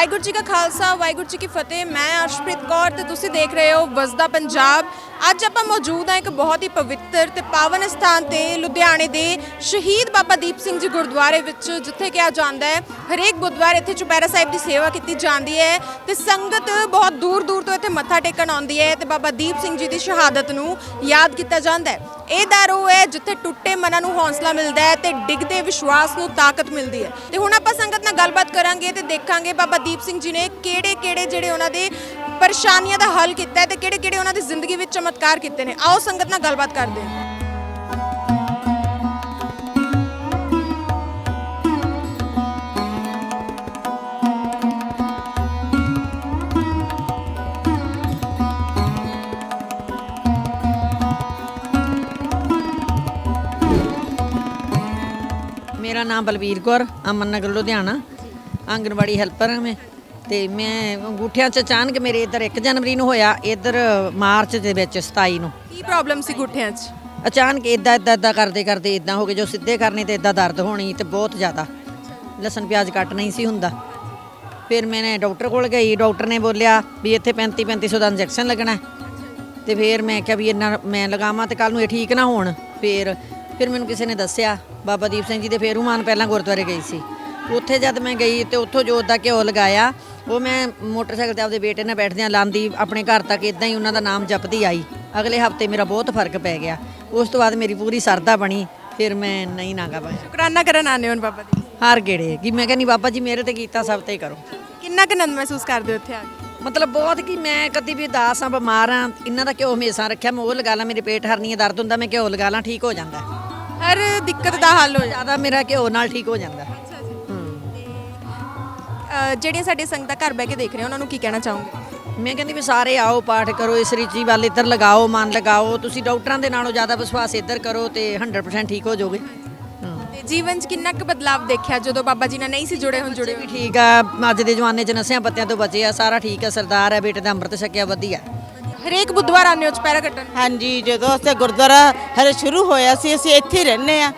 ਵਾਹਿਗੁਰੂ ਜੀ ਕਾ ਖਾਲਸਾ, ਵਾਹਿਗੁਰੂ ਜੀ ਕੀ ਫਤਿਹ। ਮੈਂ ਅਰਸ਼ਪ੍ਰੀਤ ਕੌਰ ਤੇ ਤੁਸੀਂ ਦੇਖ ਰਹੇ ਹੋ ਵਸਦਾ ਪੰਜਾਬ। ਅੱਜ ਆਪਾਂ ਮੌਜੂਦ ਹਾਂ ਇੱਕ ਬਹੁਤ ਹੀ ਪਵਿੱਤਰ ਤੇ ਪਾਵਨ ਸਥਾਨ ਤੇ ਲੁਧਿਆਣੇ ਦੇ ਸ਼ਹੀਦ ਬਾਬਾ ਦੀਪ ਸਿੰਘ ਜੀ ਗੁਰਦੁਆਰੇ ਵਿੱਚ, ਜਿੱਥੇ ਕਿਹਾ ਜਾਂਦਾ ਹੈ ਹਰੇਕ ਬੁੱਧਵਾਰ ਇੱਥੇ ਚੁਪਹਿਰਾ ਸਾਹਿਬ ਦੀ ਸੇਵਾ ਕੀਤੀ ਜਾਂਦੀ ਹੈ ਤੇ ਸੰਗਤ ਬਹੁਤ ਦੂਰ ਦੂਰ ਤੋਂ ਇੱਥੇ ਮੱਥਾ ਟੇਕਣ ਆਉਂਦੀ ਹੈ ਤੇ ਬਾਬਾ ਦੀਪ ਸਿੰਘ ਜੀ ਦੀ ਸ਼ਹਾਦਤ ਨੂੰ ਯਾਦ ਕੀਤਾ ਜਾਂਦਾ ਹੈ। ਇਹ ਦਰ ਉਹ ਹੈ ਜਿੱਥੇ ਟੁੱਟੇ ਮਨਾਂ ਨੂੰ ਹੌਸਲਾ ਮਿਲਦਾ ਹੈ ਤੇ ਡਿੱਗਦੇ ਵਿਸ਼ਵਾਸ ਨੂੰ ਤਾਕਤ ਮਿਲਦੀ ਹੈ। ਤੇ ਹੁਣ ਆਪਾਂ ਸੰਗਤ ਨਾਲ ਗੱਲਬਾਤ ਕਰਾਂਗੇ ਤੇ ਦੇਖਾਂਗੇ ਬਾਬਾ ਦੀਪ ਸਿੰਘ ਜੀ ਨੇ ਕਿਹੜੇ ਕਿਹੜੇ ਜਿਹੜੇ ਉਹਨਾਂ ਦੇ ਪਰੇਸ਼ਾਨੀਆਂ ਦਾ ਹੱਲ ਕੀਤਾ ਹੈ ਤੇ ਕਿਹੜੇ ਕਿਹੜੇ ਉਹਨਾਂ ਦੀ ਜ਼ਿੰਦਗੀ ਵਿੱਚ ਚਮਤਕਾਰ ਕੀਤੇ ਨੇ। ਆਓ ਸੰਗਤ ਨਾਲ ਗੱਲਬਾਤ ਕਰਦੇ ਹਾਂ। ਮੇਰਾ ਨਾਮ ਬਲਵੀਰ ਕੌਰ, ਅਮਨ ਨਗਰ, ਲੁਧਿਆਣਾ। ਆਂਗਨਵਾੜੀ ਹੈਲਪਰ ਹਾਂ ਮੈਂ। ਤੇ ਮੈਂ ਅੰਗੂਠਿਆਂ 'ਚ ਅਚਾਨਕ ਮੇਰੇ ਇੱਧਰ 1 ਜਨਵਰੀ ਨੂੰ ਹੋਇਆ ਇੱਧਰ ਮਾਰਚ ਦੇ ਵਿੱਚ 27 ਨੂੰ। ਕੀ ਪ੍ਰੋਬਲਮ ਸੀ ਗੁੱਠਿਆਂ 'ਚ? ਅਚਾਨਕ ਇਦਾਂ ਇਦਾਂ ਇਦਾਂ ਕਰਦੇ ਕਰਦੇ ਇਦਾਂ ਹੋ ਗਏ ਜੋ ਸਿੱਧੇ ਕਰਨੇ ਤੇ ਇਦਾਂ ਦਰਦ ਹੋਣੀ ਤੇ ਬਹੁਤ ਜ਼ਿਆਦਾ। ਲਸਣ ਪਿਆਜ਼ ਕੱਟ ਨਹੀਂ ਸੀ ਹੁੰਦਾ। ਫਿਰ ਮੈਨੇ ਡਾਕਟਰ ਕੋਲ ਗਈ ਡਾਕਟਰ ਨੇ ਬੋਲਿਆ ਵੀ ਇੱਥੇ 35 3500 ਦਾ ਇੰਜੈਕਸ਼ਨ ਲੱਗਣਾ। ਤੇ ਫਿਰ ਮੈਂ ਕਿਹਾ ਵੀ ਇੰਨਾ ਮੈਂ ਲਗਾਵਾਂ ਤੇ ਕੱਲ ਨੂੰ ਇਹ ਠੀਕ ਨਾ ਹੋਣ। ਫਿਰ ਫਿਰ ਮੈਨੂੰ ਕਿਸੇ ਨੇ ਦੱਸਿਆ ਬਾਬਾ ਦੀਪ ਸਿੰਘ ਜੀ ਦੇ ਫੇਰੂਮਾਨ ਪਹਿਲਾਂ ਗੁਰਦੁਆਰੇ ਗਈ ਸੀ। ਉੱਥੇ ਜਦ ਮੈਂ ਗਈ ਤੇ ਉੱਥੋਂ ਜੋਤ ਦਾ ਘਿਓ ਲਗਾਇਆ ਉਹ ਮੈਂ ਮੋਟਰਸਾਈਕਲ ਤੇ ਆਪਦੇ ਬੇਟੇ ਨਾਲ ਬੈਠਦਿਆਂ ਲਾਂਦੀ ਆਪਣੇ ਘਰ ਤੱਕ ਇਦਾਂ ਹੀ ਉਹਨਾਂ ਦਾ ਨਾਮ ਜਪਦੀ ਆਈ। ਅਗਲੇ ਹਫ਼ਤੇ ਮੇਰਾ ਬਹੁਤ ਫ਼ਰਕ ਪੈ ਗਿਆ। ਉਸ ਤੋਂ ਬਾਅਦ ਮੇਰੀ ਪੂਰੀ ਸਰਦਾ ਬਣੀ ਫਿਰ ਮੈਂ ਨਹੀਂ ਨਾਗਾ ਪਾਇਆ ਸ਼ੁਕਰਾਨਾ ਕਰਨ ਆਨੇ ਹੋ ਬਾਬਾ ਦੀ ਹਾਰ ਗੇੜੇ ਕਿ ਮੈਂ ਕਹਿੰਦੀ ਬਾਬਾ ਜੀ ਮੇਰੇ ਤੇ ਕੀਤਾ ਸਭ ਤੇ ਕਰੋ। ਕਿੰਨਾ ਕੁ ਆਨੰਦ ਮਹਿਸੂਸ ਕਰਦੇ ਹੋ ਇੱਥੇ ਆ ਕੇ? ਮਤਲਬ ਬਹੁਤ ਕਿ ਮੈਂ ਕਦੀ ਵੀ ਉਦਾਸ ਆ ਬਿਮਾਰ ਆ ਇਹਨਾਂ ਦਾ ਘਿਓ ਹਮੇਸ਼ਾ ਰੱਖਿਆ ਮੈਂ ਉਹ ਲਗਾ ਲਾਂ ਮੇਰੇ ਪੇਟ ਹਰਨੀਆਂ ਦਰਦ ਹੁੰਦਾ ਮੈਂ ਘਿਓ ਲਗਾ ਲਾਂ ਠੀਕ ਹੋ ਜਾਂਦਾ। ਹਰ ਦਿੱਕਤ ਦਾ ਹੱਲ ਹੋ ਜਾਂਦਾ। ਮੇਰਾ ਘਿਓ ਨਾਲ ਠੀਕ ਹੋ ਜਾਂਦਾ। ਅ, ਜਿਹੜੀਆਂ ਸਾਡੇ ਸੰਗਤਾਂ ਘਰ ਬਹਿ ਕੇ ਦੇਖ ਰਹੇ ਉਹਨਾਂ ਨੂੰ ਕੀ ਕਹਿਣਾ ਚਾਹੋਗੇ? ਮੈਂ ਕਹਿੰਦੀ ਵੀ ਸਾਰੇ ਆਓ ਪਾਠ ਕਰੋ ਇਸ ਰਿਚੀ ਵੱਲ ਇੱਧਰ ਲਗਾਓ ਮਨ ਲਗਾਓ ਤੁਸੀਂ ਡਾਕਟਰਾਂ ਦੇ ਨਾਲੋਂ ਜ਼ਿਆਦਾ ਵਿਸ਼ਵਾਸ ਇੱਧਰ ਕਰੋ ਤੇ 100% ਠੀਕ ਹੋ ਜਾਓਗੇ। ਹਾਂ। ਤੇ ਜੀਵਨ 'ਚ ਕਿੰਨਾ ਕੁ ਬਦਲਾਵ ਦੇਖਿਆ ਜਦੋਂ ਬਾਬਾ ਜੀ ਨਾਲ ਨਹੀਂ ਸੀ ਜੁੜੇ ਹੁਣ ਜੁੜੇ ਵੀ ਠੀਕ ਆ ਅੱਜ ਦੇ ਜਮਾਨੇ 'ਚ ਨਸਿਆਂ ਪੱਤਿਆਂ ਤੋਂ ਬਚੇ ਆ ਸਾਰਾ ਠੀਕ ਆ ਸਰਦਾਰ ਆ ਬੇਟੇ ਦਾ ਅੰਮ੍ਰਿਤ ਛਕਿਆ ਵਧੀਆ। ਹਰੇਕ ਬੁੱਧਵਾਰ ਆਉਂਦੇ ਹੋ ਚੁਪਹਿਰਾ ਕੱਟਣ? ਹਾਂਜੀ ਜਦੋਂ ਅਸੀਂ ਗੁਰਦੁਆਰਾ ਹਰੇ ਸ਼ੁਰੂ ਹੋਇਆ ਸੀ ਅਸੀਂ ਇੱਥੇ ਹੀ ਰਹਿੰਦੇ ਆ।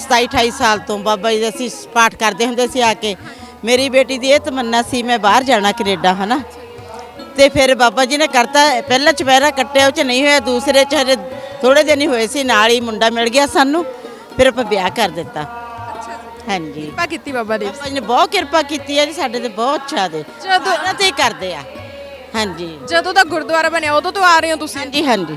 27 28 ਸਾਲ ਤੋਂ ਬਾਬਾ ਜੀ ਦਾ ਅਸੀਂ ਪਾਠ ਕਰਦੇ ਹੁੰਦੇ ਸੀ ਆ ਕੇ। ਮੇਰੀ ਬੇਟੀ ਦੀ ਇਹ ਤਮੰਨਾ ਸੀ ਮੈਂ ਬਾਹਰ ਜਾਣਾ ਕੈਨੇਡਾ ਹਨਾ? ਤੇ ਫਿਰ ਬਾਬਾ ਜੀ ਨੇ ਕਰਤਾ ਪਹਿਲਾ ਚੁਪਹਿਰਾ ਕੱਟਿਆ ਉਹ ਚ ਨਹੀਂ ਹੋਇਆ ਦੂਸਰੇ ਚ ਹਰੇ ਥੋੜੇ ਦਿਨ ਹੀ ਹੋਏ ਸੀ ਨਾਲ ਹੀ ਮੁੰਡਾ ਮਿਲ ਗਿਆ ਸਾਨੂੰ ਫਿਰ ਆਪਾਂ ਵਿਆਹ ਕਰ ਦਿੱਤਾ। ਹਾਂਜੀ। ਕਿਰਪਾ ਕੀਤੀ ਬਾਬਾ ਦੀ ਬਾਬਾ ਜੀ ਨੇ ਬਹੁਤ ਕਿਰਪਾ ਕੀਤੀ ਹੈ ਜੀ ਸਾਡੇ ਤੇ ਬਹੁਤ ਜ਼ਿਆਦੇ ਜਦੋਂ- ਸਾਰਿਆਂ ਤੇ ਹੀ ਕਰਦੇ ਆ। ਹਾਂਜੀ। ਜਦੋਂ ਦਾ ਗੁਰਦੁਆਰਾ ਬਣਿਆ ਉਦੋਂ ਤੋਂ ਆ ਰਹੇ ਹੋ ਤੁਸੀਂ? ਹਾਂਜੀ ਹਾਂਜੀ।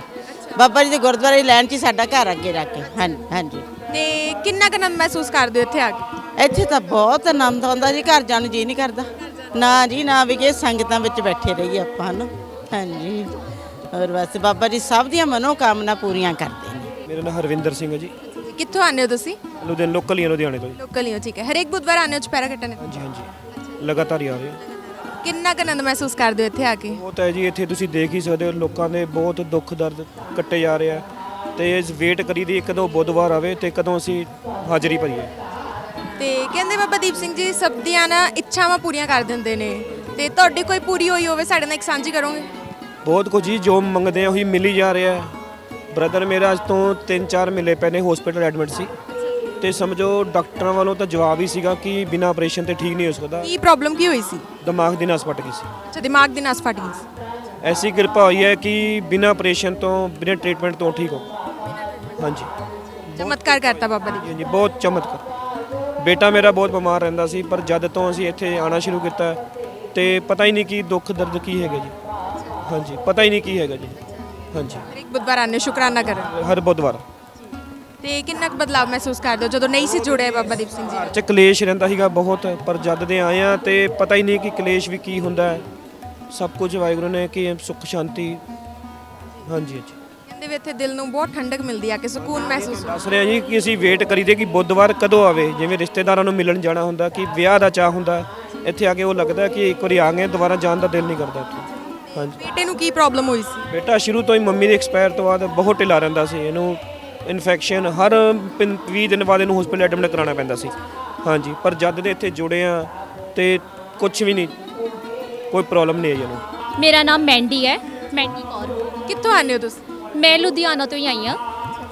ਬਾਬਾ ਜੀ ਦੇ ਗੁਰਦੁਆਰੇ ਦੀ ਲਾਈਨ 'ਚ ਹੀ ਸਾਡਾ ਘਰ ਅੱਗੇ ਰੱਖ ਕੇ। ਹਾਂਜੀ ਹਾਂਜੀ। ਤੇ ਕਿੰਨਾ ਕੁ ਮਹਿਸੂਸ ਕਰਦੇ ਹੋ ਇੱਥੇ ਆ ਕੇ? ਇੱਥੇ ਤਾਂ ਬਹੁਤ ਆਨੰਦ ਆਉਂਦਾ ਜੀ ਘਰ ਜਾਣ ਨੂੰ ਜੀ ਨਹੀਂ ਕਰਦਾ। ਨਾ ਜੀ ਨਾ ਵੀ ਕਿ ਸੰਗਤਾਂ ਵਿੱਚ ਬੈਠੇ ਰਹੀਏ ਆਪਾਂ ਹਨ। ਹਾਂਜੀ। ਔਰ ਬਸ ਬਾਬਾ ਜੀ ਸਭ ਦੀਆਂ ਮਨੋ ਕਾਮਨਾ ਪੂਰੀਆਂ ਕਰਦੇ ਨੇ। ਮੇਰਾ ਨਾਮ ਹਰਵਿੰਦਰ ਸਿੰਘ ਹੈ ਜੀ। ਕਿੱਥੋਂ ਆਉਂਦੇ ਹੋ ਤੁਸੀਂ? ਲੁਧਿਆਣਾ ਲੋਕਲ ਹੀ ਹਾਂ ਲੁਧਿਆਣੇ ਤੋਂ ਜੀ। ਲੋਕਲ ਹੀ ਹੋ ਠੀਕ ਹੈ। ਹਰੇਕ ਬੁੱਧਵਾਰ ਆਉਂਦੇ ਹੋ ਚੁਪਹਿਰਾ ਕੱਟਣ? ਹਾਂਜੀ ਹਾਂਜੀ। ਲਗਾਤਾਰ ਹੀ ਆ ਰਹੇ ਹਾਂ। ਕਿੰਨਾ ਕੁ ਆਨੰਦ ਮਹਿਸੂਸ ਕਰਦੇ ਹੋ ਇੱਥੇ ਆ ਕੇ? ਬਹੁਤ ਹੈ ਜੀ ਇੱਥੇ ਤੁਸੀਂ ਦੇਖ ਹੀ ਸਕਦੇ ਹੋ ਲੋਕਾਂ ਦੇ ਬਹੁਤ ਦੁੱਖ ਦਰਦ ਕੱਟੇ ਜਾ ਰਹੇ ਆ। ਤੇ ਇਸ ਵੇਟ ਕਰੀ ਦੀ ਕਦੋਂ ਬੁੱਧਵਾਰ ਆਵੇ ਤੇ ਕਦੋਂ ਅਸੀਂ ਹਾਜ਼ਰੀ ਭਰੀਏ। ਤੇ ਕਹਿੰਦੇ ਬਾਬਾ ਦੀਪ ਸਿੰਘ ਜੀ ਸਭ ਦੀਆਂ ਨਾ ਇੱਛਾਵਾਂ ਪੂਰੀਆਂ ਕਰ ਦਿੰਦੇ ਨੇ। ਤੇ ਤੁਹਾਡੀ ਕੋਈ ਪੂਰੀ ਹੋਈ ਹੋਵੇ ਸਾਡੇ ਨਾਲ ਇੱਕ ਸਾਂਝੀ ਕਰੋਗੇ? ਬਹੁਤ ਕੁਝ ਜੀ ਜੋ ਮੰਗਦੇ ਆ ਉਹੀ ਮਿਲ ਹੀ ਜਾ ਰਿਹਾ। ਬ੍ਰਦਰ ਮੇਰਾ ਅੱਜ ਤੋਂ 3-4 ਮਹੀਨੇ ਪਹਿਲੇ ਹਸਪੀਟਲ ਐਡਮਿਟ ਸੀ। ਤੇ ਸਮਝੋ ਡਾਕਟਰਾਂ ਵੱਲੋਂ ਤਾਂ ਜਵਾਬ ਹੀ ਸੀਗਾ ਕਿ ਬਿਨਾਂ ਆਪਰੇਸ਼ਨ ਤੇ ਠੀਕ ਨਹੀਂ ਹੋ ਸਕਦਾ। ਕੀ ਪ੍ਰੋਬਲਮ ਕੀ ਹੋਈ ਸੀ? ਦਿਮਾਗ ਦੀ ਨਸ ਫਟ ਗਈ ਸੀ। ਅੱਛਾ ਦਿਮਾਗ ਦੀ ਨਸ ਫਟ ਗਈ ਸੀ। ਐਸੀ ਕਿਰਪਾ ਹੋਈ ਹੈ ਕਿ ਬਿਨਾਂ ਆਪਰੇਸ਼ਨ ਤੋਂ ਬਿਨਾਂ ਟ੍ਰੀਟਮੈਂਟ ਤੋਂ ਠੀਕ ਹੋ। ਹਾਂਜੀ। ਚਮਤਕਾਰ ਕਰਤਾ ਬਾਬਾ ਹਾਂਜੀ ਬਹੁਤ ਚਮਤਕਾਰ। ਬੇਟਾ ਮੇਰਾ ਬਹੁਤ ਬਿਮਾਰ ਰਹਿੰਦਾ ਸੀ ਪਰ ਜਦ ਤੋਂ ਅਸੀਂ ਇੱਥੇ ਆਣਾ ਸ਼ੁਰੂ ਕੀਤਾ ਤੇ ਪਤਾ ਹੀ ਨਹੀਂ ਕਿ ਦੁੱਖ ਦਰਦ ਕੀ ਹੈਗਾ ਜੀ। ਹਾਂਜੀ ਪਤਾ ਹੀ ਨਹੀਂ ਕੀ ਹੈਗਾ ਜੀ। ਹਾਂਜੀ। ਹਰੇਕ ਬੁੱਧਵਾਰ ਆਉਂਦੇ ਹੋ, ਸ਼ੁਕਰਾਨਾ ਕਰਨ ਹਰ ਬੁੱਧਵਾਰ। ਤੇ ਕਿੰਨਾ ਕੁ ਬਦਲਾਵ ਮਹਿਸੂਸ ਕਰਦੇ ਹੋ? ਜਦੋਂ ਨਹੀਂ ਸੀ ਜੁੜੇ ਬਾਬਾ ਦੀਪ ਸਿੰਘ ਜੀ। ਨਾਲ? ਚ ਕਲੇਸ਼ ਰਹਿੰਦਾ ਸੀਗਾ ਬਹੁਤ ਪਰ ਜਦ ਦੇ ਆਏ ਆ ਤੇ ਪਤਾ ਹੀ ਨਹੀਂ ਕਿ ਕਲੇਸ਼ ਵੀ ਕੀ ਹੁੰਦਾ ਹੈ। ਸਭ ਕੁਝ ਵਾਹਿਗੁਰੂ ਨੇ ਕਿ ਸੁੱਖ ਸ਼ਾਂਤੀ। ਹਾਂਜੀ ਹਾਂਜੀ। ਕਹਿੰਦੇ ਵੀ ਇੱਥੇ ਦਿਲ ਨੂੰ ਬਹੁਤ ਠੰਡਕ ਮਿਲਦੀ ਆ ਕਿ ਸਕੂਨ ਮਹਿਸੂਸ ਦੱਸ ਰਿਹਾ ਜੀ ਕਿ ਅਸੀਂ ਵੇਟ ਕਰੀਦੇ ਕਿ ਬੁੱਧਵਾਰ ਕਦੋਂ ਆਵੇ? ਜਿਵੇਂ ਰਿਸ਼ਤੇਦਾਰਾਂ ਨੂੰ ਮਿਲਣ ਜਾਣਾ ਹੁੰਦਾ ਕਿ ਵਿਆਹ ਦਾ ਚਾਹ ਹੁੰਦਾ ਇੱਥੇ ਆ ਕੇ ਉਹ ਲੱਗਦਾ ਕਿ ਇੱਕ ਵਾਰੀ ਆ ਗਏ ਦੁਬਾਰਾ ਜਾਣ ਦਾ ਦਿਲ ਨਹੀਂ ਕਰਦਾ ਇੱਥੇ। ਹਾਂਜੀ। ਬੇਟੇ ਨੂੰ ਕੀ ਪ੍ਰੋਬਲਮ ਹੋਈ ਸੀ? ਬੇਟਾ ਸ਼ੁਰੂ ਤੋਂ ਹੀ ਮੰਮੀ ਦੇ ਐਕਸਪਾਇਰ ਤੋਂ ਬਾਅਦ ਬਹੁਤ ਢਿੱਲਾ ਰਹਿੰਦਾ ਸੀ ਇਹਨੂੰ ਇਨਫੈਕਸ਼ਨ ਹਰ 20 ਦਿਨ ਬਾਅਦ ਇਹਨੂੰ ਹਸਪੀਟਲ ਐਡਮਿਟ ਕਰਾਉਣਾ ਪੈਂਦਾ ਸੀ। ਹਾਂਜੀ ਪਰ ਜਦ ਦੇ ਇੱਥੇ ਜੁੜੇ ਆ ਤੇ ਕੁਝ ਵੀ ਨਹੀਂ ਕੋਈ ਪ੍ਰੋਬਲਮ ਨਹੀਂ ਆਈ ਇਹਨੂੰ। ਮੇਰਾ ਨਾਮ ਮੈਂਡੀ ਹੈ ਮੈਂਡੀ ਕੌਰ। ਕਿੱਥੋਂ ਆਉਂਦੇ ਹੋ ਤੁਸੀਂ? ਮੈਂ ਲੁਧਿਆਣਾ ਤੋਂ ਹੀ ਆਈ ਹਾਂ।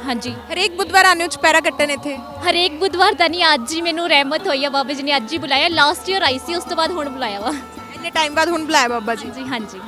ਹਾਂਜੀ। ਹਰੇਕ ਬੁੱਧਵਾਰ ਆਉਂਦੇ ਹੋ ਚੁਪਹਿਰਾ ਕੱਟਣ ਇੱਥੇ? ਹਰੇਕ ਬੁੱਧਵਾਰ ਤਾਂ ਨਹੀਂ ਅੱਜ ਹੀ ਮੈਨੂੰ ਰਹਿਮਤ ਹੋਈ ਆ ਬਾਬਾ ਜੀ ਨੇ ਅੱਜ ਹੀ ਬੁਲਾਇਆ। ਲਾਸਟ ਈਅਰ ਆਈ ਸੀ ਉਸ ਤੋਂ ਬਾਅਦ ਹੁਣ ਬੁਲਾਇਆ ਵਾ। ਇੰਨੇ ਟਾਈਮ ਬਾਅਦ ਹੁਣ ਬੁਲਾਇਆ ਬਾਬਾ ਜੀ। ਜੀ ਹਾਂਜੀ।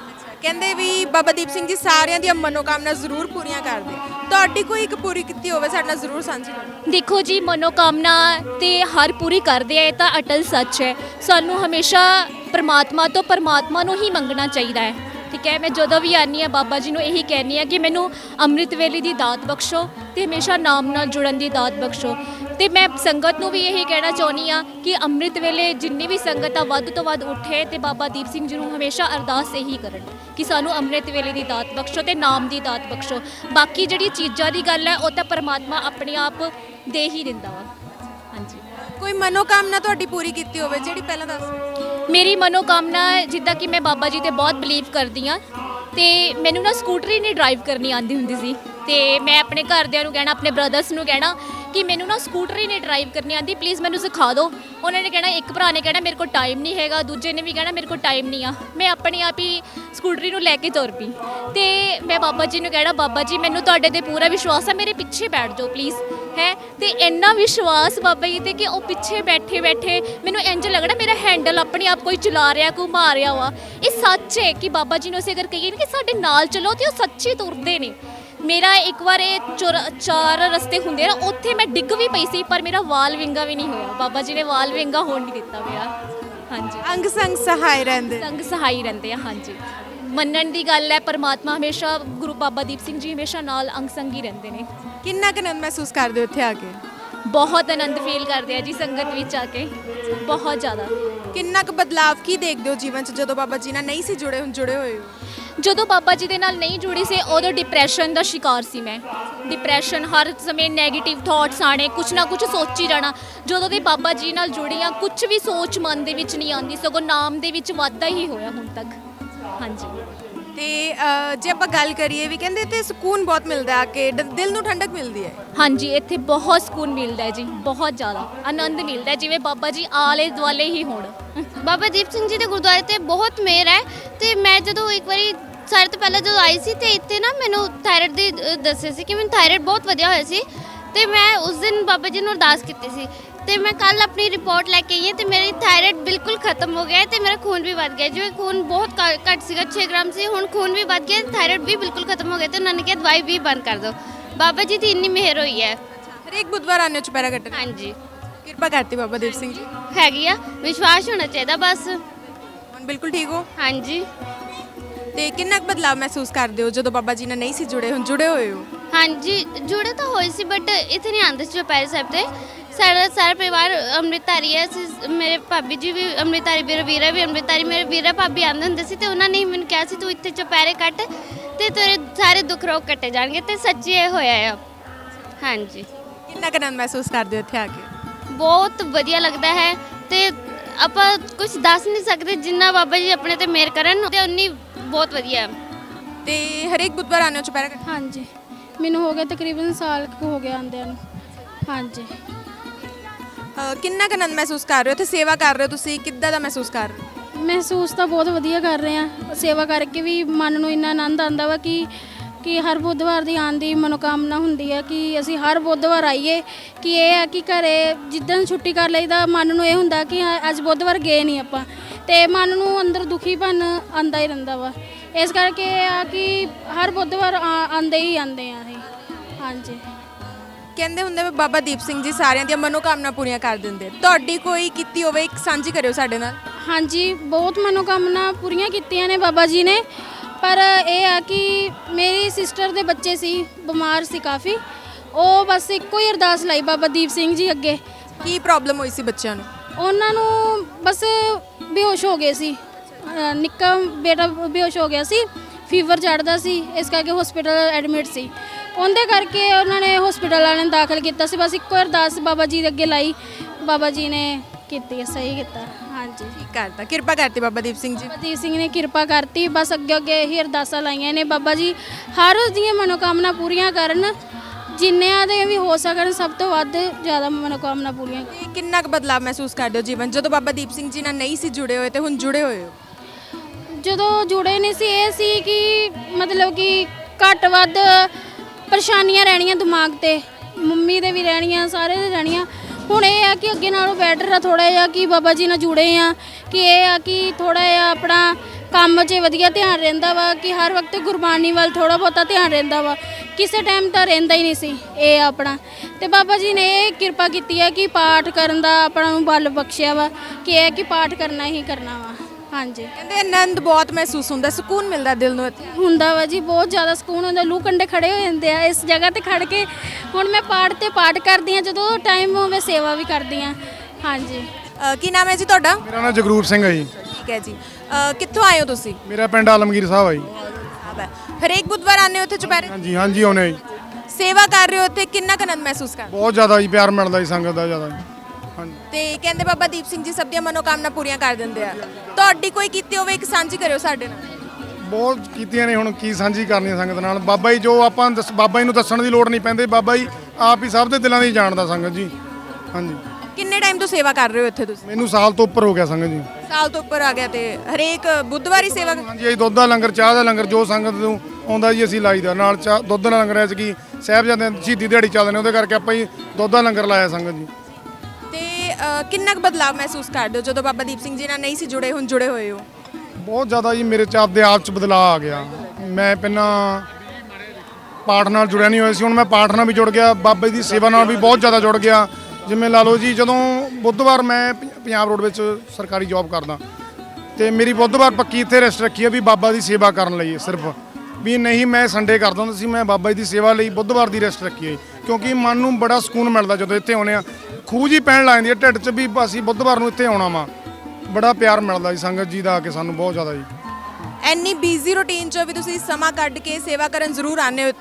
ਕਹਿੰਦੇ ਵੀ ਬਾਬਾ ਦੀਪ ਸਿੰਘ ਜੀ ਸਾਰਿਆਂ ਦੀਆਂ ਮਨੋਕਾਮਨਾ ਜ਼ਰੂਰ ਪੂਰੀਆਂ ਕਰਦੇ। ਤੁਹਾਡੀ ਕੋਈ ਇੱਕ ਪੂਰੀ ਕੀਤੀ ਹੋਵੇ ਸਾਡੇ ਨਾਲ ਜ਼ਰੂਰ ਸਾਂਝੀ ਕਰੋ। ਦੇਖੋ ਜੀ ਮਨੋਕਾਮਨਾ ਤੇ ਹਰ ਪੂਰੀ ਕਰਦੇ ਆ ਇਹ ਤਾਂ ਅਟਲ ਸੱਚ ਹੈ। ਸਾਨੂੰ ਹਮੇਸ਼ਾ ਪ੍ਰਮਾਤਮਾ ਤੋਂ ਪ੍ਰਮਾਤਮਾ ਨੂੰ ਹੀ ਮੰਗਣਾ ਚਾਹੀਦਾ ਹੈ। ਠੀਕ ਹੈ? ਮੈਂ ਜਦੋਂ ਵੀ ਆਨੀ ਆ ਬਾਬਾ ਜੀ ਨੂੰ ਇਹੀ ਕਹਿੰਨੀ ਆ ਕਿ ਮੈਨੂੰ ਅੰਮ੍ਰਿਤ ਵੇਲੇ ਦੀ ਦਾਤ ਬਖਸ਼ੋ ਤੇ ਹਮੇਸ਼ਾ ਨਾਮ ਨਾਲ ਜੁੜਨ ਦੀ ਦਾਤ ਬਖਸ਼ੋ। ਤੇ ਮੈਂ ਸੰਗਤ ਨੂੰ ਵੀ ਇਹੀ ਕਹਿਣਾ ਚਾਹੁੰਦੀ ਆ ਕਿ ਅੰਮ੍ਰਿਤ ਵੇਲੇ ਜਿੰਨੀ ਵੀ ਸੰਗਤ ਆ, ਵੱਧ ਤੋਂ ਵੱਧ ਉੱਠੇ ਤੇ ਬਾਬਾ ਦੀਪ ਸਿੰਘ ਜੀ ਨੂੰ ਹਮੇਸ਼ਾ ਅਰਦਾਸ ਇਹੀ ਕਰਨ ਕਿ ਸਾਨੂੰ ਅੰਮ੍ਰਿਤ ਵੇਲੇ ਦੀ ਦਾਤ ਬਖਸ਼ੋ ਤੇ ਨਾਮ ਦੀ ਦਾਤ ਬਖਸ਼ੋ। ਬਾਕੀ ਜਿਹੜੀ ਚੀਜ਼ਾਂ ਦੀ ਗੱਲ ਹੈ, ਉਹ ਤਾਂ ਪਰਮਾਤਮਾ ਆਪਣੇ ਆਪ ਦੇ ਹੀ ਦਿੰਦਾ ਵਾ। ਹਾਂਜੀ। ਕੋਈ ਮਨੋਕਾਮਨਾ ਤੁਹਾਡੀ ਪੂਰੀ ਕੀਤੀ ਹੋਵੇ, ਜਿਹੜੀ ਪਹਿਲਾਂ ਦੱਸ। ਮੇਰੀ ਮਨੋਕਾਮਨਾ ਜਿੱਦਾਂ ਕਿ ਮੈਂ ਬਾਬਾ ਜੀ ਤੇ ਬਹੁਤ ਬਲੀਵ ਕਰਦੀ ਆ ਤੇ ਮੈਨੂੰ ਨਾ ਸਕੂਟਰੀ ਨਹੀਂ ਡਰਾਈਵ ਕਰਨੀ ਆਉਂਦੀ ਹੁੰਦੀ ਸੀ ਤੇ ਮੈਂ ਆਪਣੇ ਘਰਦਿਆਂ ਨੂੰ ਕਹਿਣਾ, ਆਪਣੇ ਬ੍ਰਦਰਸ ਨੂੰ ਕਹਿਣਾ ਕਿ ਮੈਨੂੰ ਨਾ ਸਕੂਟਰੀ ਨਹੀਂ ਡਰਾਈਵ ਕਰਨੀ ਆਉਂਦੀ ਪਲੀਜ਼ ਮੈਨੂੰ ਸਿਖਾ ਦਿਓ। ਉਹਨਾਂ ਨੇ ਕਹਿਣਾ, ਇੱਕ ਭਰਾ ਨੇ ਕਹਿਣਾ, ਮੇਰੇ ਕੋਲ ਟਾਈਮ ਨਹੀਂ ਹੈਗਾ। ਦੂਜੇ ਨੇ ਵੀ ਕਹਿਣਾ, ਮੇਰੇ ਕੋਲ ਟਾਈਮ ਨਹੀਂ ਆ। ਮੈਂ ਆਪਣੇ ਆਪ ਹੀ ਸਕੂਟਰੀ ਨੂੰ ਲੈ ਕੇ ਤੁਰ ਪਈ ਤੇ ਮੈਂ ਬਾਬਾ ਜੀ ਨੂੰ ਕਹਿਣਾ, ਬਾਬਾ ਜੀ, ਮੈਨੂੰ ਤੁਹਾਡੇ ਤੇ ਪੂਰਾ ਵਿਸ਼ਵਾਸ ਆ, ਮੇਰੇ ਪਿੱਛੇ ਬੈਠ ਜਾਓ ਪਲੀਜ਼ ਹੈ ਤੇ ਇੰਨਾ ਵਿਸ਼ਵਾਸ ਬਾਬਾ ਜੀ ਤੇ ਕਿ ਉਹ ਪਿੱਛੇ ਬੈਠੇ ਬੈਠੇ ਮੈਨੂੰ ਇੰਜ ਲੱਗਣਾ ਮੇਰਾ ਹੈਂਡਲ ਆਪਣੇ ਆਪ ਕੋਈ ਚਲਾ ਰਿਹਾ ਘੁਮਾ ਰਿਹਾ ਵਾ। ਇਹ ਸੱਚ ਹੈ ਕਿ ਬਾਬਾ ਜੀ ਨੂੰ ਅਸੀਂ ਅਗਰ ਕਹੀਏ ਕਿ ਸਾਡੇ ਨਾਲ ਚਲੋ ਤੇ ਉਹ ਸੱਚੀ ਤੁਰਦੇ ਨੇ। ਮੇਰਾ ਇੱਕ ਵਾਰ ਇਹ ਚੁਰ- ਰਸਤੇ ਹੁੰਦੇ ਨਾ ਉੱਥੇ ਮੈਂ ਡਿੱਗ ਵੀ ਪਈ ਸੀ ਪਰ ਮੇਰਾ ਵਾਲ ਵਿੰਗਾ ਵੀ ਨਹੀਂ ਹੋਇਆ। ਬਾਬਾ ਜੀ ਨੇ ਵਾਲ ਵਿੰਗਾ ਹੋਣ ਨਹੀਂ ਦਿੱਤਾ ਮੇਰਾ। ਹਾਂਜੀ। ਅੰਗ ਸੰਗ ਸਹਾਇ ਰਹਿੰਦੇ। ਸੰਗ ਸਹਾਈ ਰਹਿੰਦੇ ਆ ਹਾਂਜੀ। ਮੰਨਣ ਦੀ ਗੱਲ ਹੈ ਪਰਮਾਤਮਾ ਹਮੇਸ਼ਾ ਗੁਰੂ ਬਾਬਾ ਦੀਪ ਸਿੰਘ ਜੀ ਹਮੇਸ਼ਾ ਨਾਲ ਅੰਗ ਸੰਗੀ ਰਹਿੰਦੇ ਨੇ। ਕਿੰਨਾ ਕੁ ਆਨੰਦ ਮਹਿਸੂਸ ਕਰਦੇ ਹੋ ਇੱਥੇ ਆ ਕੇ? ਬਹੁਤ ਆਨੰਦ ਫੀਲ ਕਰਦੇ ਆ ਜੀ ਸੰਗਤ ਵਿੱਚ ਆ ਕੇ। ਬਹੁਤ ਜ਼ਿਆਦਾ। ਕਿੰਨਾ ਕੁ ਬਦਲਾਵ ਕੀ ਦੇਖਦੇ ਹੋ ਜੀਵਨ 'ਚ ਜਦੋਂ ਬਾਬਾ ਜੀ ਨਾਲ ਨਹੀਂ ਸੀ ਜੁੜੇ ਹੁਣ ਜੁੜੇ ਹੋਏ ਹੋ? ਜਦੋਂ ਬਾਬਾ ਜੀ ਦੇ ਨਾਲ ਨਹੀਂ ਜੁੜੀ ਸੀ ਉਦੋਂ ਡਿਪਰੈਸ਼ਨ ਦਾ ਸ਼ਿਕਾਰ ਸੀ ਮੈਂ। ਡਿਪਰੈਸ਼ਨ ਹਰ ਸਮੇਂ 네ਗੇਟਿਵ ਥਾਟਸ ਆਣੇ ਕੁਛ ਨਾ ਕੁਛ ਸੋਚੀ ਜਾਣਾ। ਜਦੋਂ ਦੇ ਬਾਬਾ ਜੀ ਨਾਲ ਜੁੜੀ ਆ ਕੁਛ ਵੀ ਸੋਚ ਮਨ ਦੇ ਵਿੱਚ ਨਹੀਂ ਆਉਂਦੀ ਸਗੋਂ ਨਾਮ ਦੇ ਵਿੱਚ ਵਾਧਾ ਹੀ ਹੋਇਆ ਹੁਣ ਤੱਕ। ਹਾਂਜੀ। ਤੇ ਅ, ਜੇ ਆਪਾਂ ਗੱਲ ਕਰੀਏ ਵੀ ਕਹਿੰਦੇ ਤੇ ਸਕੂਨ ਬਹੁਤ ਮਿਲਦਾ ਆ ਕੇ ਡ- ਦਿਲ ਨੂੰ ਠੰਡਕ ਮਿਲਦੀ ਹੈ। ਹਾਂਜੀ ਇੱਥੇ ਬਹੁਤ ਸਕੂਨ ਮਿਲਦਾ ਹੈ ਜੀ ਬਹੁਤ ਜ਼ਿਆਦਾ ਆਨੰਦ ਮਿਲਦਾ ਹੈ ਜਿਵੇਂ ਬਾਬਾ ਜੀ ਆਲੇ ਦੁਆਲੇ ਹੀ ਹੋਣ। ਬਾਬਾ ਦੀਪ ਸਿੰਘ ਜੀ ਦੇ ਗੁਰਦੁਆਰੇ ਤੇ ਬਹੁਤ ਮਿਹਰ ਹੈ ਤੇ ਮੈਂ ਜਦੋਂ ਇੱਕ ਵਾਰੀ ਸਾਰੇ ਤੋਂ ਪਹਿਲਾਂ ਜਦੋਂ ਆਈ ਸੀ ਤੇ ਇੱਥੇ ਨਾ ਮੈਨੂੰ ਥਾਇਰਾਇਡ ਦੀ ਅ, ਦੱਸਿਆ ਸੀ ਕਿ ਮੈਨੂੰ ਥਾਇਰਾਇਡ ਬਹੁਤ ਵਧਿਆ ਹੋਇਆ ਸੀ ਤੇ ਮੈਂ ਉਸ ਦਿਨ ਬਾਬਾ ਜੀ ਨੂੰ ਅਰਦਾਸ ਕੀਤੀ ਸੀ ਤੇ ਮੈਂ ਕੱਲ ਆਪਣੀ ਰਿਪੋਰਟ ਲੈ ਕੇ ਆਈ ਹਾਂ ਤੇ ਮੇਰੀ ਥਾਇਰਾਇਡ ਬਿਲਕੁਲ ਖਤਮ ਹੋ ਗਿਆ ਹੈ ਤੇ ਮੇਰਾ ਖੂਨ ਵੀ ਵੱਧ ਗਿਆ ਜਿਵੇਂ ਖੂਨ ਬਹੁਤ ਘ- ਘੱਟ ਸੀਗਾ 6 ਗ੍ਰਾਮ ਸੀ ਹੁਣ ਖੂਨ ਵੀ ਵੱਧ ਗਿਆ ਥਾਇਰਾਇਡ ਵੀ ਬਿਲਕੁਲ ਖਤਮ ਹੋ ਗਿਆ ਤੇ ਉਹਨਾਂ ਨੇ ਕਿਹਾ ਦਵਾਈ ਵੀ ਬੰਦ ਕਰ ਦਿਓ। ਬਾਬਾ ਜੀ ਦੀ ਇੰਨੀ ਮਿਹਰ ਹੋਈ ਹੈ। ਹਰੇਕ ਬੁੱਧਵਾਰ ਆਉਂਦੇ ਹੋ ਚੁਪਹਿਰਾ ਕੱਟਣ ਹਾਂਜੀ। ਕਿਰਪਾ ਕਰਤੀ ਬਾਬਾ ਦੀਪ ਸਿੰਘ ਜੀ। ਹੈਗੀ ਆ ਵਿਸ਼ਵਾਸ ਹੋਣਾ ਚਾਹੀਦਾ ਬਸ। ਹੁਣ ਬਿਲਕੁਲ ਠੀਕ ਹੋ? ਹਾਂਜੀ। ਤੇ ਕਿੰਨਾ ਕੁ ਬਦਲਾਵ ਮਹਿਸੂਸ ਕਰਦੇ ਹੋ ਜਦੋਂ ਬਾਬਾ ਜੀ ਨਾਲ ਨਹੀਂ ਸੀ ਜੁੜੇ ਹੁਣ ਜੁੜੇ ਹੋਏ ਹੋ? ਹਾਂਜੀ ਜੁੜੇ ਤਾਂ ਹੋਏ ਸੀ ਬਟ ਇੱਥੇ ਨਹੀਂ ਆਉਂਦੇ ਸੀ ਚੁਪਹਿਰੇ ਸਾਹਿਬ ਤੇ। ਸਾਡਾ ਸਾਰਾ ਪਰਿਵਾਰ ਅੰਮ੍ਰਿਤਧਾਰੀ ਹੈ। ਅਸੀਂ ਮੇਰੇ ਭਾਬੀ ਜੀ ਵੀ ਅੰਮ੍ਰਿਤਧਾਰੀ ਮੇਰਾ ਵੀਰਾ ਵੀ ਅੰਮ੍ਰਿਤਧਾਰੀ ਮੇਰੇ ਵੀਰਾ ਭਾਬੀ ਆਉਂਦੇ ਹੁੰਦੇ ਸੀ ਤੇ ਉਹਨਾਂ ਨੇ ਹੀ ਮੈਨੂੰ ਕਿਹਾ ਸੀ ਤੂੰ ਇੱਥੇ ਚੁਪਹਿਰੇ ਕੱਟ ਤੇ ਤੇਰੇ ਸਾਰੇ ਦੁੱਖ ਰੋਗ ਕੱਟੇ ਜਾਣਗੇ। ਤੇ ਸੱਚੀ ਇਹ ਹੋਇਆ ਆ। ਹਾਂਜੀ। ਕਿੰਨਾ ਕੁ ਆਨੰਦ ਮਹਿਸੂਸ ਕਰਦੇ ਹੋ ਇੱਥੇ ਆ ਕੇ? ਬਹੁਤ ਵਧੀਆ ਲੱਗਦਾ ਹੈ ਤੇ ਆਪਾਂ ਕੁਝ ਦੱਸ ਨਹੀਂ ਸਕਦੇ ਜਿੰਨਾ ਬਾਬਾ ਜੀ ਆਪਣੇ ਤੇ ਮਿਹਰ ਕਰਨ ਤੇ ਉਨੀ ਬਹੁਤ ਵਧੀਆ। ਹੈ ਤੇ ਹਰੇਕ ਬੁੱਧਵਾਰ ਆਉਂਦੇ ਹੋ ਚੁਪਹਿਰਾ ਹਾਂਜੀ। ਮੈਨੂੰ ਹੋ ਗਿਆ ਤਕਰੀਬਨ ਸਾਲ ਕੁ ਹੋ ਗਿਆ ਆਂਦਿਆਂ ਨੂੰ। ਹਾਂਜੀ। ਅ, ਕਿੰਨਾ ਕੁ ਆਨੰਦ ਮਹਿਸੂਸ ਕਰ ਰਹੇ ਹੋ? ਇੱਥੇ ਸੇਵਾ ਕਰ ਰਹੇ ਹੋ ਤੁਸੀਂ? ਕਿੱਦਾਂ ਦਾ ਮਹਿਸੂਸ ਕਰ ਰਹੇ ਹੋ? ਮਹਿਸੂਸ ਤਾਂ ਬਹੁਤ ਵਧੀਆ ਕਰ ਰਹੇ ਆ ਸੇਵਾ ਕਰਕੇ ਵੀ ਮਨ ਨੂੰ ਇੰਨਾ ਆਨੰਦ ਆਉਂਦਾ ਵਾ ਕਿ ਕਿ ਹਰ ਬੁੱਧਵਾਰ ਦੀ ਆਉਣ ਦੀ ਮਨੋਕਾਮਨਾ ਹੁੰਦੀ ਹੈ ਕਿ ਅਸੀਂ ਹਰ ਬੁੱਧਵਾਰ ਆਈਏ ਕਿ ਇਹ ਆ ਕਿ ਘਰੇ ਜਿੱਦਣ ਛੁੱਟੀ ਕਰ ਲਈਦਾ ਮਨ ਨੂੰ ਇਹ ਹੁੰਦਾ ਕਿ ਹਾਂ, ਅੱਜ ਬੁੱਧਵਾਰ ਗਏ ਨਹੀਂ ਆਪਾਂ। ਤੇ ਮਨ ਨੂੰ ਅੰਦਰ ਦੁਖੀਪਨ ਆਂਦਾ ਹੀ ਰਹਿੰਦਾ ਵਾ। ਇਸ ਕਰਕੇ ਇਹ ਆ ਕਿ ਹਰ ਬੁੱਧਵਾਰ ਆ- ਆਉਂਦੇ ਹੀ ਆਉਂਦੇ ਆ ਅਸੀਂ ਹਾਂਜੀ। ਕਹਿੰਦੇ ਹੁੰਦੇ ਵੀ ਬਾਬਾ ਦੀਪ ਸਿੰਘ ਜੀ ਸਾਰਿਆਂ ਦੀਆਂ ਮਨੋਕਾਮਨਾ ਪੂਰੀਆਂ ਕਰ ਦਿੰਦੇ। ਤੁਹਾਡੀ ਕੋਈ ਕੀਤੀ ਹੋਵੇ ਇੱਕ ਸਾਂਝੀ ਕਰਿਓ ਸਾਡੇ ਨਾਲ। ਹਾਂਜੀ ਬਹੁਤ ਮਨੋਕਾਮਨਾ ਪੂਰੀਆਂ ਕੀਤੀਆਂ ਨੇ ਬਾਬਾ ਜੀ ਨੇ। ਪਰ ਇਹ ਆ ਕਿ ਮੇਰੀ ਸਿਸਟਰ ਦੇ ਬੱਚੇ ਸੀ ਬਿਮਾਰ ਸੀ ਕਾਫੀ। ਉਹ ਬਸ ਇੱਕੋ ਹੀ ਅਰਦਾਸ ਲਈ ਬਾਬਾ ਦੀਪ ਸਿੰਘ ਜੀ ਅੱਗੇ। ਕੀ ਪ੍ਰੋਬਲਮ ਹੋਈ ਸੀ ਬੱਚਿਆਂ ਨੂੰ? ਉਹਨਾਂ ਨੂੰ ਬਸ ਬੇਹੋਸ਼ ਹੋ ਗਏ ਸੀ। ਅਹ ਨਿੱਕਾ ਬੇਟਾ ਬੇਹੋਸ਼ ਹੋ ਗਿਆ ਸੀ ਫੀਵਰ ਚੜਦਾ ਸੀ ਇਸ ਕਰਕੇ ਹਸਪੀਟਲ ਐਡਮਿਟ ਸੀ। ਉਹਦੇ ਕਰਕੇ ਉਹਨਾਂ ਨੇ ਹਸਪੀਟਲ ਵਾਲਿਆਂ ਨੇ ਦਾਖਲ ਕੀਤਾ ਸੀ। ਬਸ ਇੱਕੋ ਅਰਦਾਸ ਬਾਬਾ ਜੀ ਦੇ ਅੱਗੇ ਲਾਈ। ਬਾਬਾ ਜੀ ਨੇ ਕੀਤੀ ਸਹੀ ਕੀਤਾ। ਹਾਂਜੀ। ਠੀਕ ਕਰਤਾ? ਕਿਰਪਾ ਕਰਤੀ ਬਾਬਾ ਦੀਪ ਸਿੰਘ ਜੀ। ਬਾਬਾ ਸਿੰਘ ਨੇ ਕਿਰਪਾ ਕਰਤੀ। ਬਸ ਅੱਗੇ ਅੱਗੇ ਇਹੀ ਅਰਦਾਸਾਂ ਲਾਈਆਂ ਨੇ। ਬਾਬਾ ਜੀ ਹਰ ਉਸ ਦੀਆਂ ਮਨੋਕਾਮਨਾ ਪੂਰੀਆਂ ਕਰਨ। ਜਿੰਨਿਆਂ ਦੇ ਵੀ ਹੋ ਸਕਣ ਸਭ ਤੋਂ ਵੱਧ ਜ਼ਿਆਦਾ ਮਨੋਕਾਮਨਾ ਪੂਰੀਆਂ ਕਰਨ। ਤੇ ਕਿੰਨਾ ਕੁ ਬਦਲਾਵ ਮਹਿਸੂਸ ਕਰਦੇ ਹੋ ਜੀਵਨ? 'ਚ? ਜਦੋਂ ਬਾਬਾ ਦੀਪ ਸਿੰਘ ਜੀ ਨਾਲ ਨਹੀਂ ਸੀ ਜੁੜੇ ਹੋਏ ਤੇ ਹੁਣ ਜੁੜੇ ਹੋਏ ਹੋ? ਜਦੋਂ ਜੁੜੇ ਨਹੀਂ ਸੀ ਇਹ ਸੀ ਕਿ ਮਤਲਬ ਕਿ ਘੱਟ ਵੱਧ ਪਰੇਸ਼ਾਨੀਆਂ ਰਹਿਣੀਆਂ ਦਿਮਾਗ ਤੇ, ਮੰਮੀ ਦੇ ਵੀ ਰਹਿਣੀਆਂ, ਸਾਰੇ ਦੇ ਰਹਿਣੀਆਂ। ਹੁਣ ਇਹ ਆ ਕਿ ਅੱਗੇ ਨਾਲੋਂ ਬੈਟਰ ਆ ਥੋੜਾ ਜਿਹਾ ਕਿ ਬਾਬਾ ਜੀ ਨਾਲ ਜੁੜੇ ਆ, ਕਿ ਇਹ ਆ ਕਿ ਥੋੜਾ ਜਿਹਾ ਆਪਣਾ ਕੰਮ 'ਚ ਵਧੀਆ ਧਿਆਨ ਰਹਿੰਦਾ ਵਾ, ਕਿ ਹਰ ਵਕਤ ਗੁਰਬਾਣੀ ਵੱਲ ਥੋੜਾ ਬਹੁਤਾ ਧਿਆਨ ਰਹਿੰਦਾ ਵਾ। ਕਿਸੇ ਟਾਈਮ ਤਾਂ ਰਹਿੰਦਾ ਹੀ ਨਹੀਂ ਸੀ ਇਹ ਆਪਣਾ। ਤੇ ਬਾਬਾ ਜੀ ਨੇ ਇਹ ਕਿਰਪਾ ਕੀਤੀ ਹੈ ਕਿ ਪਾਠ ਕਰਨ ਦਾ ਆਪਣਾ ਨੂੰ ਬਲ ਬਖਸ਼ਿਆ ਵਾ, ਕਿ ਇਹ ਕਿ ਪਾਠ ਕਰਨਾ ਹੀ ਕਰਨਾ ਵਾ। ਹਾਂਜੀ। ਕਹਿੰਦੇ ਆਨੰਦ ਬਹੁਤ ਮਹਿਸੂਸ ਹੁੰਦਾ ਸਕੂਨ ਮਿਲਦਾ ਦਿਲ ਨੂੰ ਇੱਥੇ। ਹੁੰਦਾ ਵਾ ਜੀ ਬਹੁਤ ਜ਼ਿਆਦਾ ਸਕੂਨ ਹੁੰਦਾ ਲੂ ਕੰਡੇ ਖੜੇ ਹੋ ਜਾਂਦੇ ਆ ਇਸ ਜਗ੍ਹਾ ਤੇ ਖੜ ਕੇ ਹੁਣ ਮੈਂ ਪਾਠ ਤੇ ਪਾਠ ਕਰਦੀ ਆ ਜਦੋਂ ਟਾਈਮ ਹੋਵੇ ਸੇਵਾ ਵੀ ਕਰਦੀ ਆ ਹਾਂਜੀ। ਅ, ਕੀ ਨਾਮ ਹੈ ਜੀ ਤੁਹਾਡਾ? ਮੇਰਾ ਨਾਮ ਜਗਰੂਪ ਸਿੰਘ ਹੈ ਜੀ। ਠੀਕ ਹੈ ਜੀ। ਅ, ਕਿੱਥੋਂ ਆਏ ਹੋ ਤੁਸੀਂ? ਮੇਰਾ ਪਿੰਡ ਆਲਮਗੀਰ ਸਾਹਿਬ ਹੈ ਜੀ। ਸਾਹਿਬ ਹੈ ਹਰੇਕ ਬੁੱਧਵਾਰ ਆਉਂਦੇ ਹੋ ਇੱਥੇ ਚੁਪਹਿਰੇ ਹਾਂਜੀ ਹਾਂਜੀ ਆਉਨੇ ਜੀ। ਸੇਵਾ ਕਰ ਰਹੇ ਹੋ ਇੱਥੇ ਕਿੰਨਾ ਕੁ ਆਨੰਦ ਮਹਿਸੂਸ ਕਰਦੇ ਬਹੁਤ ਜ਼ਿਆਦਾ ਜੀ ਪਿਆਰ ਮਿਲਦਾ ਜੀ ਸੰਗਤ ਦਾ ਜ਼ਿਆਦਾ ਜੀ। ਤੇ ਕਹਿੰਦੇ ਬਾਬਾ ਦੀਪ ਸਿੰਘ ਜੀ ਸਭ ਦੀਆਂ ਮਨੋਕਾਮਨਾ ਪੂਰੀਆਂ ਕਰ ਦਿੰਦੇ ਆ। ਤੁਹਾਡੀ ਕੋਈ ਕੀਤੀ ਹੋਵੇ ਇੱਕ ਸਾਂਝੀ ਕਰਿਓ ਸਾਡੇ ਨਾਲ। ਬਹੁਤ ਕੀਤੀਆਂ ਨੇ ਹੁਣ ਕੀ ਸਾਂਝੀ ਕਰਨੀ ਸੰਗਤ ਨਾਲ। ਬਾਬਾ ਜੀ ਜੋ ਆਪਾਂ ਦੱਸ- ਬਾਬਾ ਜੀ ਨੂੰ ਦੱਸਣ ਦੀ ਲੋੜ ਨਹੀਂ ਪੈਂਦੀ। ਬਾਬਾ ਜੀ ਆਪ ਹੀ ਸਭ ਦੇ ਦਿਲਾਂ ਦੀ ਜਾਣਦਾ ਸੰਗਤ ਜੀ। ਹਾਂਜੀ। ਕਿੰਨੇ ਟਾਈਮ ਤੋਂ ਸੇਵਾ ਕਰ ਰਹੇ ਹੋ ਇੱਥੇ ਤੁਸੀਂ? ਮੈਨੂੰ ਸਾਲ ਤੋਂ ਉੱਪਰ ਹੋ ਗਿਆ ਸੰਗਤ ਜੀ। ਸਾਲ ਤੋਂ ਉੱਪਰ ਆ ਗਿਆ ਤੇ ਹਰੇਕ ਬੁੱਧਵਾਰੀ ਸੇਵਾ ਹਾਂਜੀ ਇਹ ਦੁੱਧ ਦਾ ਲੰਗਰ ਚਾਹ ਦਾ ਲੰਗਰ ਜੋ ਸੰਗਤ ਨੂੰ ਆਉਂਦਾ ਜੀ ਅਸੀਂ ਲਾਈਦਾ ਨਾਲ ਚਾਹ ਦੁੱਧ ਦਾ ਲੰਗਰ ਐ ਕਿ ਸਾਹਿਬਜ਼ਾਦੇ ਸ਼ਹੀਦੀ ਦਿਹਾੜੀ ਚੱਲਦੇ ਨੇ ਉਹਦੇ ਕਰਕੇ ਆਪਾਂ ਜੀ ਦੁੱਧ ਦਾ ਲੰਗਰ ਲਾਇਆ ਸੰਗਤ ਜੀ। ਅ, ਕਿੰਨਾ ਕੁ ਬਦਲਾਅ ਮਹਿਸੂਸ ਕਰਦੇ ਹੋ ਜਦੋਂ ਬਾਬਾ ਦੀਪ ਸਿੰਘ ਜੀ ਨਾਲ ਨਹੀਂ ਸੀ ਜੁੜੇ ਹੁਣ ਜੁੜੇ ਹੋਏ ਹੋ? ਬਹੁਤ ਜ਼ਿਆਦਾ ਜੀ ਮੇਰੇ ਚ ਆਪਦੇ ਆਪ ਚ ਬਦਲਾਅ ਆ ਗਿਆ। ਮੈਂ ਪਹਿਲਾਂ ਪਾਠ ਨਾਲ ਜੁੜਿਆ ਨਹੀਂ ਹੋਇਆ ਸੀ ਹੁਣ ਮੈਂ ਪਾਠ ਨਾਲ ਵੀ ਜੁੜ ਗਿਆ ਬਾਬੇ ਦੀ ਸੇਵਾ ਨਾਲ ਵੀ ਬਹੁਤ ਜ਼ਿਆਦਾ ਜੁੜ ਗਿਆ। ਜਿਵੇਂ ਲਾ ਲਓ ਜੀ ਜਦੋਂ ਬੁੱਧਵਾਰ ਮੈਂ ਪ- ਪੰਜਾਬ ਰੋਡ ਵਿੱਚ ਸਰਕਾਰੀ ਜੌਬ ਕਰਦਾ ਤੇ ਮੇਰੀ ਬੁੱਧਵਾਰ ਪੱਕੀ ਇੱਥੇ ਰੈਸਟ ਰੱਖੀ ਹੈ ਵੀ ਬਾਬਾ ਦੀ ਸੇਵਾ ਕਰਨ ਲਈ ਸਿਰਫ। ਵੀ ਨਹੀਂ ਮੈਂ ਸੰਡੇ ਕਰਦਾ ਹੁੰਦਾ ਸੀ ਮੈਂ ਬਾਬਾ ਜੀ ਦੀ ਸੇਵਾ ਲਈ ਬੁੱਧਵਾਰ ਦੀ ਰੈਸਟ ਰੱਖੀ ਹੈ ਕਿਉਂਕਿ ਮਨ ਨੂੰ ਬੜਾ ਸਕੂਨ ਮਿਲਦਾ ਜਦੋਂ ਇੱਥੇ ਆਉਂਦੇ ਆ ਖੂਜ ਹੀ ਪੈਣ ਲੱਗ ਜਾਂਦੀ ਹੈ ਢਿੱਡ 'ਚ ਵੀ ਅਸੀਂ ਬੁੱਧਵਾਰ ਨੂੰ ਇੱਥੇ ਆਉਣਾ ਵਾ। ਬੜਾ ਪਿਆਰ ਮਿਲਦਾ ਜੀ ਸੰਗਤ ਜੀ ਦਾ ਆ ਕੇ ਸਾਨੂੰ ਬਹੁਤ ਜ਼ਿਆਦਾ ਜੀ। ਐਨੀ ਬਿਜ਼ੀ ਰੁਟੀਨ 'ਚੋਂ ਵੀ ਤੁਸੀਂ ਸਮਾਂ ਕੱਢ ਕੇ ਸੇਵਾ ਕਰਨ ਜ਼ਰੂਰ ਆਉਂਦੇ ਹੋ।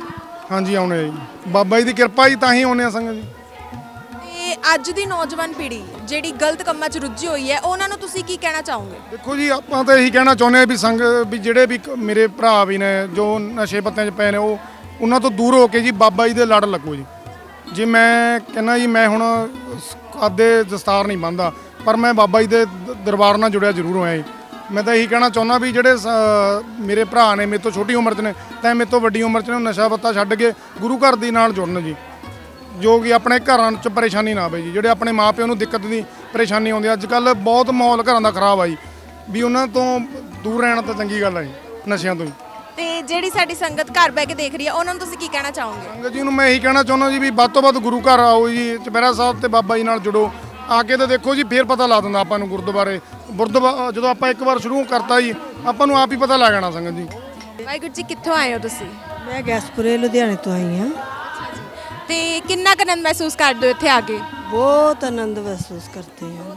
ਹਾਂਜੀ ਆਉਣੇ ਆ ਜੀ। ਬਾਬਾ ਜੀ ਦੀ ਕਿਰਪਾ ਹੀ ਤਾਂ ਹੀ ਆਉਣੇ ਆ ਸੰਗਤ ਜੀ। ਤੇ ਅੱਜ ਦੀ ਨੌਜਵਾਨ ਪੀੜ੍ਹੀ ਜਿਹੜੀ ਗਲਤ ਕੰਮਾਂ 'ਚ ਰੁੱਝੀ ਹੋਈ ਹੈ ਉਹਨਾਂ ਨੂੰ ਤੁਸੀਂ ਕੀ ਕਹਿਣਾ ਚਾਹੋਗੇ? ਦੇਖੋ ਜੀ ਆਪਾਂ ਤਾਂ ਇਹੀ ਕਹਿਣਾ ਚਾਹੁੰਦੇ ਆ ਵੀ ਸੰਗ ਵੀ ਜਿਹੜੇ ਵੀ ਕ- ਮੇਰੇ ਭਰਾ ਵੀ ਨੇ ਜੋ ਨਸ਼ੇ ਪੱਤਿਆਂ 'ਚ ਪਏ ਨੇ ਉਹ ਉਹਨਾਂ ਤੋਂ ਦੂਰ ਹੋ ਕੇ ਜੀ ਬਾਬਾ ਜੀ ਦੇ ਲੜ ਲੱਗੋ ਜੀ। ਜੇ ਮੈਂ ਕਹਿੰਦਾ ਜੀ, ਮੈਂ ਹੁਣ ਆਦੇ ਦਸਤਾਰ ਨਹੀਂ ਬੰਨਦਾ, ਪਰ ਮੈਂ ਬਾਬਾ ਜੀ ਦੇ ਦਰਬਾਰ ਨਾਲ ਜੁੜਿਆ ਜ਼ਰੂਰ ਹੋਇਆ ਜੀ। ਮੈਂ ਤਾਂ ਇਹੀ ਕਹਿਣਾ ਚਾਹੁੰਦਾ ਵੀ ਜਿਹੜੇ ਸ- ਮੇਰੇ ਭਰਾ ਨੇ, ਮੇਰੇ ਤੋਂ ਛੋਟੀ ਉਮਰ 'ਚ ਨੇ, ਤਾਂ ਮੇਰੇ ਤੋਂ ਵੱਡੀ ਉਮਰ 'ਚ ਨੇ ਨਸ਼ਾ ਪੱਤਾ ਛੱਡ ਕੇ ਗੁਰੂ ਘਰ ਦੀ ਨਾਲ ਜੁੜਨ ਜੀ। ਜੋ ਕਿ ਆਪਣੇ ਘਰਾਂ 'ਚ ਪਰੇਸ਼ਾਨੀ ਨਾ ਆਵੇ ਜੀ। ਜਿਹੜੇ ਆਪਣੇ ਮਾਪਿਆਂ ਨੂੰ ਦਿੱਕਤ ਦੀ ਪਰੇਸ਼ਾਨੀ ਆਉਂਦੀ ਅੱਜ ਕੱਲ ਬਹੁਤ ਮਾਹੌਲ ਘਰਾਂ ਦਾ ਖਰਾਬ ਆ ਜੀ। ਵੀ ਉਹਨਾਂ ਤੋਂ ਦੂਰ ਰਹਿਣਾ ਤਾਂ ਚੰਗੀ ਗੱਲ ਹੈ ਜੀ, ਨਸ਼ਿਆਂ ਤੋਂ ਜੀ ਤੇ ਜਿਹੜੀ ਸਾਡੀ ਸੰਗਤ ਘਰ ਬਹਿ ਕੇ ਦੇਖ ਰਹੀ ਹੈ ਉਹਨਾਂ ਨੂੰ ਤੁਸੀਂ ਕੀ ਕਹਿਣਾ ਚਾਹੋਗੇ? ਸੰਗਤ ਜੀ ਨੂੰ ਮੈਂ ਇਹੀ ਕਹਿਣਾ ਚਾਹੁੰਦਾ ਜੀ ਵੀ ਵੱਧ ਤੋਂ ਵੱਧ ਗੁਰੂ ਘਰ ਆਓ ਜੀ ਚੁਪਹਿਰਾ ਸਾਹਿਬ ਤੇ ਬਾਬਾ ਜੀ ਨਾਲ ਜੁੜੋ। ਆ ਕੇ ਤਾਂ ਦੇਖੋ ਜੀ ਫੇਰ ਪਤਾ ਲਾ ਦਿੰਦਾ ਆਪਾਂ ਨੂੰ ਗੁਰਦੁਆਰੇ। ਗੁਰਦੁਆਰਾ ਜਦੋਂ ਆਪਾਂ ਇੱਕ ਵਾਰ ਸ਼ੁਰੂ ਕਰਤਾ ਜੀ ਆਪਾਂ ਨੂੰ ਆਪ ਹੀ ਪਤਾ ਲੱਗ ਜਾਣਾ ਸੰਗਤ ਜੀ। ਵਾਹਿਗੁਰੂ ਜੀ ਕਿੱਥੋਂ ਆਏ ਹੋ ਤੁਸੀਂ? ਮੈਂ ਗੈਸਪੁਰੇ ਲੁਧਿਆਣੇ ਤੋਂ ਆਈ ਹਾਂ। ਤੇ ਕਿੰਨਾ ਕੁ ਆਨੰਦ ਮਹਿਸੂਸ ਕਰਦੇ ਹੋ ਇੱਥੇ ਆ ਕੇ? ਬਹੁਤ ਆਨੰਦ ਮਹਿਸੂਸ ਕਰਤੇ ਹਾਂ।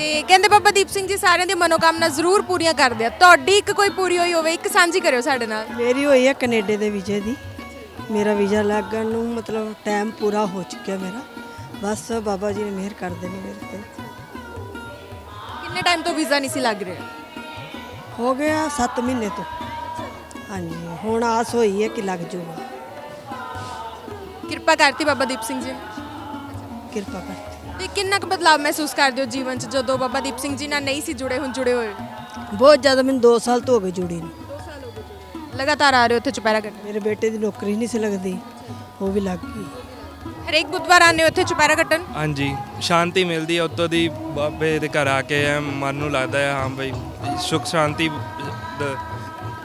ਤੇ ਕਹਿੰਦੇ ਬਾਬਾ ਦੀਪ ਸਿੰਘ ਜੀ ਸਾਰਿਆਂ ਦੀ ਮਨੋਕਾਮਨਾ ਜ਼ਰੂਰ ਪੂਰੀਆਂ ਕਰਦੇ ਆ। ਤੁਹਾਡੀ ਇੱਕ ਕੋਈ ਪੂਰੀ ਹੋਈ ਹੋਵੇ ਇੱਕ ਸਾਂਝੀ ਕਰਿਓ ਸਾਡੇ ਨਾਲ। ਮੇਰੀ ਹੋਈ ਹੈ ਕੈਨੇਡਾ ਦੇ ਵੀਜ਼ੇ ਦੀ। ਮੇਰਾ ਵੀਜ਼ਾ ਲੱਗਣ ਨੂੰ ਮਤਲਬ ਟਾਈਮ ਪੂਰਾ ਹੋ ਚੁੱਕਿਆ ਮੇਰਾ। ਬਸ ਬਾਬਾ ਜੀ ਨੇ ਮਿਹਰ ਕਰ ਦੇਣੀ ਮੇਰੇ ਤੇ। ਕਿੰਨੇ ਟਾਈਮ ਤੋਂ ਵੀਜ਼ਾ ਨਹੀਂ ਸੀ ਲੱਗ ਰਿਹਾ? ਹੋ ਗਿਆ 7 ਮਹੀਨੇ ਤੋਂ। ਹਾਂਜੀ ਹੁਣ ਆਸ ਹੋਈ ਹੈ ਕਿ ਲੱਗ ਜਾਊਗਾ ਕਿਰਪਾ ਕਰਤੀ ਬਾਬਾ ਦੀਪ ਸਿੰਘ ਜੀ। ਨੇ। ਕਿਰਪਾ ਕਰ ਤੇ ਕਿੰਨਾ ਕੁ ਬਦਲਾਵ ਮਹਿਸੂਸ ਕਰਦੇ ਹੋ ਜੀਵਨ 'ਚ ਜਦੋਂ ਬਾਬਾ ਦੀਪ ਸਿੰਘ ਜੀ ਨਾਲ ਨਹੀਂ ਸੀ ਜੁੜੇ ਹੁਣ ਜੁੜੇ ਹੋਏ? ਬਹੁਤ ਜ਼ਿਆਦਾ ਮੈਨੂੰ 2 ਸਾਲ ਤੋਂ ਹੋ ਗਏ ਜੁੜੀ ਨੂੰ। ਲਗਾਤਾਰ ਆ ਰਹੇ ਉੱਥੇ ਚੁਪਹਿਰਾ ਕੱਟਣ ਮੇਰੇ ਬੇਟੇ ਦੀ ਨੌਕਰੀ ਨਹੀਂ ਸੀ ਲੱਗਦੀ ਉਹ ਵੀ ਲੱਗ ਗਈ। ਹਰੇਕ ਬੁੱਧਵਾਰ ਆਉਂਦੇ ਉੱਥੇ ਚੁਪਹਿਰਾ ਕੱਟਣ ਹਾਂਜੀ ਸ਼ਾਂਤੀ ਮਿਲਦੀ ਹੈ ਉੱਤੋਂ ਦੀ ਬਾਬੇ ਦੇ ਘਰ ਆ ਕੇ ਮਨ ਨੂੰ ਲੱਗਦਾ ਹੈ ਹਾਂ ਬਈ ਸੁਖ ਸ਼ਾਂਤੀ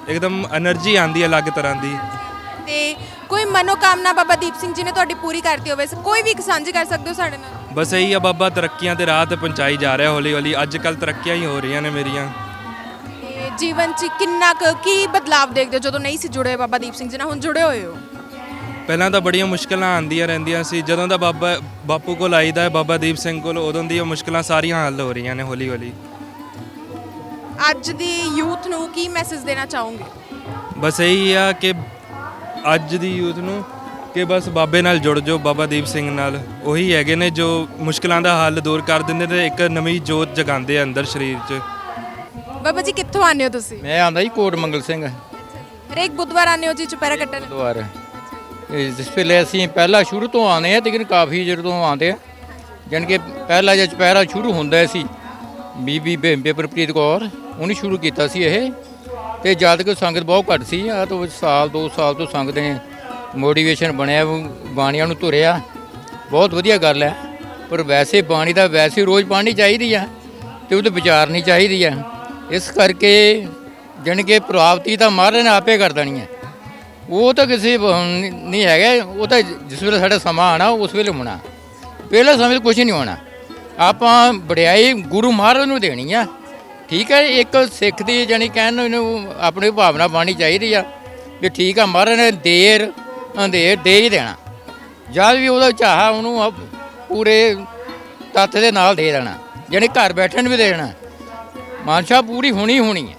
ਇੱਕਦਮ એનર્ਜੀ ਆਂਦੀ ਹੈ ਅਲੱਗ ਤਰ੍ਹਾਂ ਦੀ। ਤੇ ਕੋਈ ਮਨੋਕਾਮਨਾ ਬਾਬਾ ਦੀਪ ਸਿੰਘ ਜੀ ਨੇ ਤੁਹਾਡੀ ਪੂਰੀ ਕਰਤੀ ਹੋਵੇ ਕੋਈ ਵੀ ਇੱਕ ਸਾਂਝੀ ਕਰ ਸਕਦੇ ਹੋ ਸਾਡੇ ਨਾਲ? ਬਸ ਇਹੀ ਆ ਬਾਬਾ ਤਰੱਕੀਆਂ ਤੇ ਰਾਹ ਤੇ ਪਹੁੰਚਾਈ ਜਾ ਰਿਹਾ ਹੌਲੀ ਹੌਲੀ। ਅੱਜ ਕੱਲ ਤਰੱਕੀਆਂ ਹੀ ਹੋ ਰਹੀਆਂ ਨੇ ਮੇਰੀਆਂ। ਤੇ ਜੀਵਨ 'ਚ ਕਿੰਨਾ ਕੁ ਕੀ ਬਦਲਾਅ ਦੇਖਦੇ ਹੋ ਜਦੋਂ ਨਹੀਂ ਸੀ ਜੁੜੇ ਬਾਬਾ ਦੀਪ ਸਿੰਘ ਜੀ ਨਾਲ? ਹੁਣ ਜੁੜੇ ਹੋਏ ਹੋ? ਪਹਿਲਾਂ ਤਾਂ ਬੜੀਆਂ ਮੁਸ਼ਕਲਾਂ ਆਉਂਦੀਆਂ ਰਹਿੰਦੀਆਂ ਸੀ। ਜਦੋਂ ਦਾ ਬਾਬਾ ਬਾਪੂ ਕੋਲ ਆਈਦਾ ਹੈ ਬਾਬਾ ਦੀਪ ਸਿੰਘ ਕੋਲ ਉਦੋਂ ਦੀਆਂ ਮੁਸ਼ਕਲਾਂ ਸਾਰੀਆਂ ਹੱਲ ਹੋ ਰਹੀਆਂ ਨੇ ਹੌਲੀ ਹੌਲੀ। ਅੱਜ ਦੀ ਯੂਥ ਨੂੰ ਕੀ ਮੈਸੇਜ ਦੇਣਾ ਚਾਹੋਗੇ? ਬਸ ਇਹੀ ਆ ਕਿ ਅੱਜ ਦੀ ਯੂਥ ਨੂੰ ਕਿ ਬਸ ਬਾਬੇ ਨਾਲ ਜੁੜ ਜਾਓ ਬਾਬਾ ਦੀਪ ਸਿੰਘ ਨਾਲ। ਉਹੀ ਹੈਗੇ ਨੇ ਜੋ ਮੁਸ਼ਕਲਾਂ ਦਾ ਹੱਲ ਦੂਰ ਕਰ ਦਿੰਦੇ ਤੇ ਇੱਕ ਨਵੀਂ ਜੋਤ ਜਗਾਉਂਦੇ ਆ ਅੰਦਰ ਸਰੀਰ 'ਚ। ਬਾਬਾ ਜੀ ਕਿੱਥੋਂ ਆਉਂਦੇ ਹੋ ਤੁਸੀਂ? ਮੈਂ ਆਂਦਾ ਜੀ ਕੋਟ ਮੰਗਲ ਸਿੰਘ। ਹਰੇਕ ਬੁੱਧਵਾਰ ਆਉਂਦੇ ਹੋ ਜੀ ਚੁਪਹਿਰਾ ਕੱਟਣ? ਦੁਆਰ ਇਹ ਜਿਸ ਵੇਲੇ ਅਸੀਂ ਪਹਿਲਾਂ ਸ਼ੁਰੂ ਤੋਂ ਆਉਂਦੇ ਆ ਲੇਕਿਨ ਕਾਫੀ ਚਿਰ ਤੋਂ ਆਉਂਦੇ ਆ ਜਾਣੀ ਕਿ ਪਹਿਲਾ ਜਦ ਚੁਪਹਿਰਾ ਸ਼ੁਰੂ ਹੁੰਦਾ ਸੀ। ਬੀਬੀ ਬੇਪਰਪ੍ਰੀਤ ਕੌਰ ਉਹਨੇ ਸ਼ੁਰੂ ਕੀਤਾ ਸੀ ਇਹ। ਤੇ ਜਦ ਕਿ ਸੰਗਤ ਬਹੁਤ ਘੱਟ ਸੀ ਆ ਤੋਂ ਸਾਲ ਦੋ ਸਾਲ ਤੋਂ ਸੰਗਤ ਨੇ ਮੋਟੀਵੇਸ਼ਨ ਬਣਿਆ, ਬਾਣੀਆਂ ਨੂੰ ਧੁਰਿਆ। ਬਹੁਤ ਵਧੀਆ ਗੱਲ ਹੈ। ਪਰ ਵੈਸੇ ਬਾਣੀ ਦਾ ਵੈਸੇ ਰੋਜ਼ ਪਾਣੀ ਚਾਹੀਦੀ ਆ ਤੇ ਉਹਦੇ ਵਿਚਾਰ ਨਹੀਂ ਚਾਹੀਦੀ ਆ। ਇਸ ਕਰਕੇ ਜਾਣੀ ਕਿ ਪ੍ਰਾਪਤੀ ਤਾਂ ਮਹਾਰਾਜ ਨੇ ਆਪੇ ਕਰ ਦੇਣੀ ਹੈ। ਉਹ ਤਾਂ ਕਿਸੇ ਨਹੀਂ ਹੈਗਾ, ਉਹ ਤਾਂ ਜਿਸ ਵੇਲੇ ਸਾਡਾ ਸਮਾਂ ਆਣਾ ਉਸ ਵੇਲੇ ਹੋਣਾ। ਪਹਿਲੇ ਸਮੇਂ 'ਚ ਕੁਝ ਨਹੀਂ ਹੋਣਾ। ਆਪਾਂ ਵਡਿਆਈ ਗੁਰੂ ਮਹਾਰਾਜ ਨੂੰ ਦੇਣੀ ਆ। ਠੀਕ ਹੈ, ਇੱਕ ਸਿੱਖ ਦੀ ਜਾਣੀ ਕਹਿਣ ਨੂੰ ਆਪਣੀ ਭਾਵਨਾ ਬਾਣੀ ਚਾਹੀਦੀ ਆ ਵੀ ਠੀਕ ਆ, ਮਹਾਰਾਜ ਨੇ ਦੇਰ ਅੰਧੇਰ ਦੇ ਹੀ ਦੇਣਾ। ਜਦ ਵੀ ਉਹਦਾ ਚਾਹਾ ਉਹਨੂੰ ਆਪ- ਪੂਰੇ ਤੱਤ ਦੇ ਨਾਲ ਦੇ ਦੇਣਾ। ਜਾਣੀ ਘਰ ਬੈਠਣ ਨੂੰ ਵੀ ਦੇ ਦੇਣਾ। ਮਾਨਸ਼ਾ ਪੂਰੀ ਹੋਣੀ ਹੋਣੀ ਹੈ।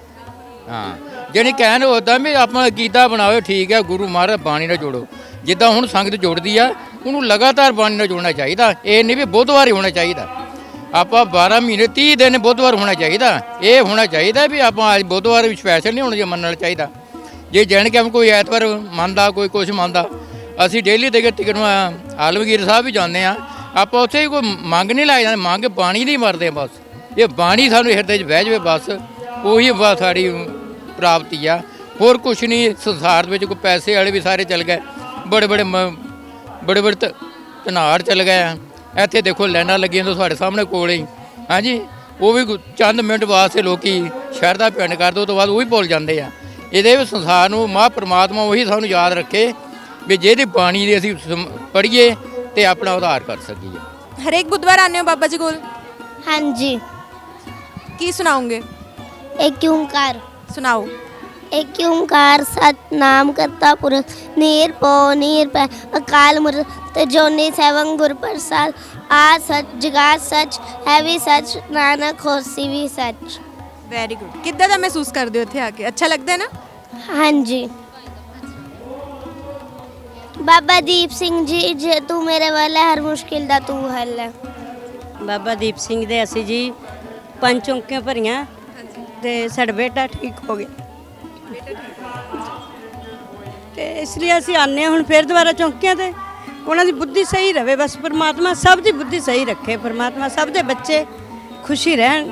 ਹਾਂ, ਜਾਣੀ ਕਹਿਣ ਉਹਦਾ ਵੀ ਆਪਾਂ ਗੀਤਾ ਬਣਾਓ, ਠੀਕ ਹੈ, ਗੁਰੂ ਮਹਾਰਾਜ ਬਾਣੀ ਨਾਲ ਜੋੜੋ। ਜਿੱਦਾਂ ਹੁਣ ਸੰਗਤ ਜੁੜਦੀ ਆ, ਉਹਨੂੰ ਲਗਾਤਾਰ ਬਾਣੀ ਨਾਲ ਜੋੜਨਾ ਚਾਹੀਦਾ। ਇਹ ਨਹੀਂ ਵੀ ਬੁੱਧਵਾਰ ਹੀ ਹੋਣਾ ਚਾਹੀਦਾ। ਆਪਾਂ 12 ਮਹੀਨੇ 30 ਦਿਨ ਬੁੱਧਵਾਰ ਹੋਣਾ ਚਾਹੀਦਾ। ਇਹ ਹੋਣਾ ਚਾਹੀਦਾ ਵੀ ਆਪਾਂ ਅੱਜ ਬੁੱਧਵਾਰ ਵੀ ਸਪੈਸ਼ਲ ਨਹੀਂ ਹੋਣਾ ਜੇ ਮੰਨਣਾ ਚਾਹੀਦਾ। ਜੇ ਜਾਣ ਕੇ ਕੋਈ ਐਤਵਾਰ ਮੰਨਦਾ, ਕੋਈ ਕੁਝ ਮੰਨਦਾ, ਅਸੀਂ ਡੇਲੀ ਦੇ ਕੇ ਟਿਕਟ, ਆਲਮਗੀਰ ਸਾਹਿਬ ਵੀ ਜਾਂਦੇ ਆ ਆਪਾਂ ਉੱਥੇ ਹੀ ਕੋਈ ਮੰਗ ਨਹੀਂ ਲਾਏ ਜਾਂਦੇ, ਮੰਗ ਬਾਣੀ ਦੀ ਮਰਦੇ ਬਸ। ਇਹ ਬਾਣੀ ਸਾਨੂੰ ਹਿਰਦੇ 'ਚ ਬਹਿ ਜਾਵੇ ਬਸ, ਉਹੀ ਬਸ ਸਾਡੀ ਪ੍ਰਾਪਤੀ ਆ। ਹੋਰ ਕੁਝ ਨਹੀਂ, ਸੰਸਾਰ ਵਿੱਚ ਕੋਈ ਪੈਸੇ ਵਾਲੇ ਵੀ ਸਾਰੇ ਚੱਲ ਗਏ। ਬੜੇ ਬੜੇ ਬੜੇ ਬੜੇ ਧ- ਧਨਾੜ ਚੱਲ ਗਏ ਆ। ਇੱਥੇ ਦੇਖੋ ਲਾਈਨਾਂ ਲੱਗੀਆਂ ਤੋਂ ਸਾਡੇ ਸਾਹਮਣੇ ਕੋਲੇ ਹੀ। ਹਾਂਜੀ, ਉਹ ਵੀ ਕੁ- ਚੰਦ ਮਿੰਟ ਵਾਸਤੇ ਲੋਕੀ ਸ਼ਹਿਰ ਦਾ ਪਿੰਡ ਕਰ ਦੋ ਤੋਂ ਬਾਅਦ ਉਹ ਵੀ ਭੁੱਲ ਜਾਂਦੇ ਆ। ਇਹਦੇ ਵੀ ਸੰਸਾਰ ਨੂੰ ਮਹਾ ਪ੍ਰਮਾਤਮਾ ਉਹੀ ਸਾਨੂੰ ਯਾਦ ਰੱਖੇ ਵੀ ਜਿਹਦੀ ਬਾਣੀ ਦੀ ਅਸੀਂ ਪੜ੍ਹੀਏ ਤੇ ਆਪਣਾ ਉਧਾਰ ਕਰ ਸਕੀਏ। ਹਰੇਕ ਬੁੱਧਵਾਰ ਆਉਂਦੇ ਹੋ ਬਾਬਾ ਜੀ ਕੋਲ? ਹਾਂਜੀ। ਕੀ ਸੁਣਾਉਂਗੇ ਇੱਕ ਓੰਕਾਰ। ਸੁਣਾਓ। ਇੱਕ ਓੰਕਾਰ ਸਤਨਾਮ ਕਰਤਾ ਪੁਰਖ ਨਿਰਭਉ ਨਿਰਭੈ ਅਕਾਲ ਮੂਰਤ ਤੇ ਜੋਨੀ ਸੈਵੰ ਗੁਰ ਪ੍ਰਸਾਦ ਆ ਸਚ ਜਗਾ ਸਚ ਹੈ ਵੀ ਸਚ ਨਾਨਕ ਹੋਸੀ ਵੀ ਸਚ। ਵੈਰੀ ਗੁੱਡ ਕਿੱਦਾਂ ਦਾ ਮਹਿਸੂਸ ਕਰਦੇ ਹੋ ਇੱਥੇ ਆ ਕੇ? ਅੱਛਾ ਲੱਗਦਾ ਹੈ ਨਾ? ਹਾਂਜੀ। ਬਾਬਾ ਦੀਪ ਸਿੰਘ ਜੀ ਜੇ ਤੂੰ ਮੇਰੇ ਵੱਲ ਹਰ ਮੁਸ਼ਕਿਲ ਦਾ ਤੂੰ ਹੱਲ ਹੈ। ਬਾਬਾ ਦੀਪ ਸਿੰਘ ਦੇ ਅਸੀਂ ਜੀ ਪੰਜ ਚੌਂਕੀਆਂ ਭਰੀਆਂ ਤੇ ਸਾਡਾ ਬੇਟਾ ਠੀਕ ਹੋ ਗਿਆ। ਤੇ ਇਸ ਲਈ ਅਸੀਂ ਆਨੇ ਹਾਂ ਹੁਣ ਫਿਰ ਦੁਬਾਰਾ ਚੌਂਕੀਆਂ ਤੇ। ਉਹਨਾਂ ਦੀ ਬੁੱਧੀ ਸਹੀ ਰਵੇ ਬਸ ਪਰਮਾਤਮਾ ਸਭ ਦੀ ਬੁੱਧੀ ਸਹੀ ਰੱਖੇ ਪਰਮਾਤਮਾ ਸਭ ਦੇ ਬੱਚੇ ਖੁਸ਼ੀ ਰਹਿਣ।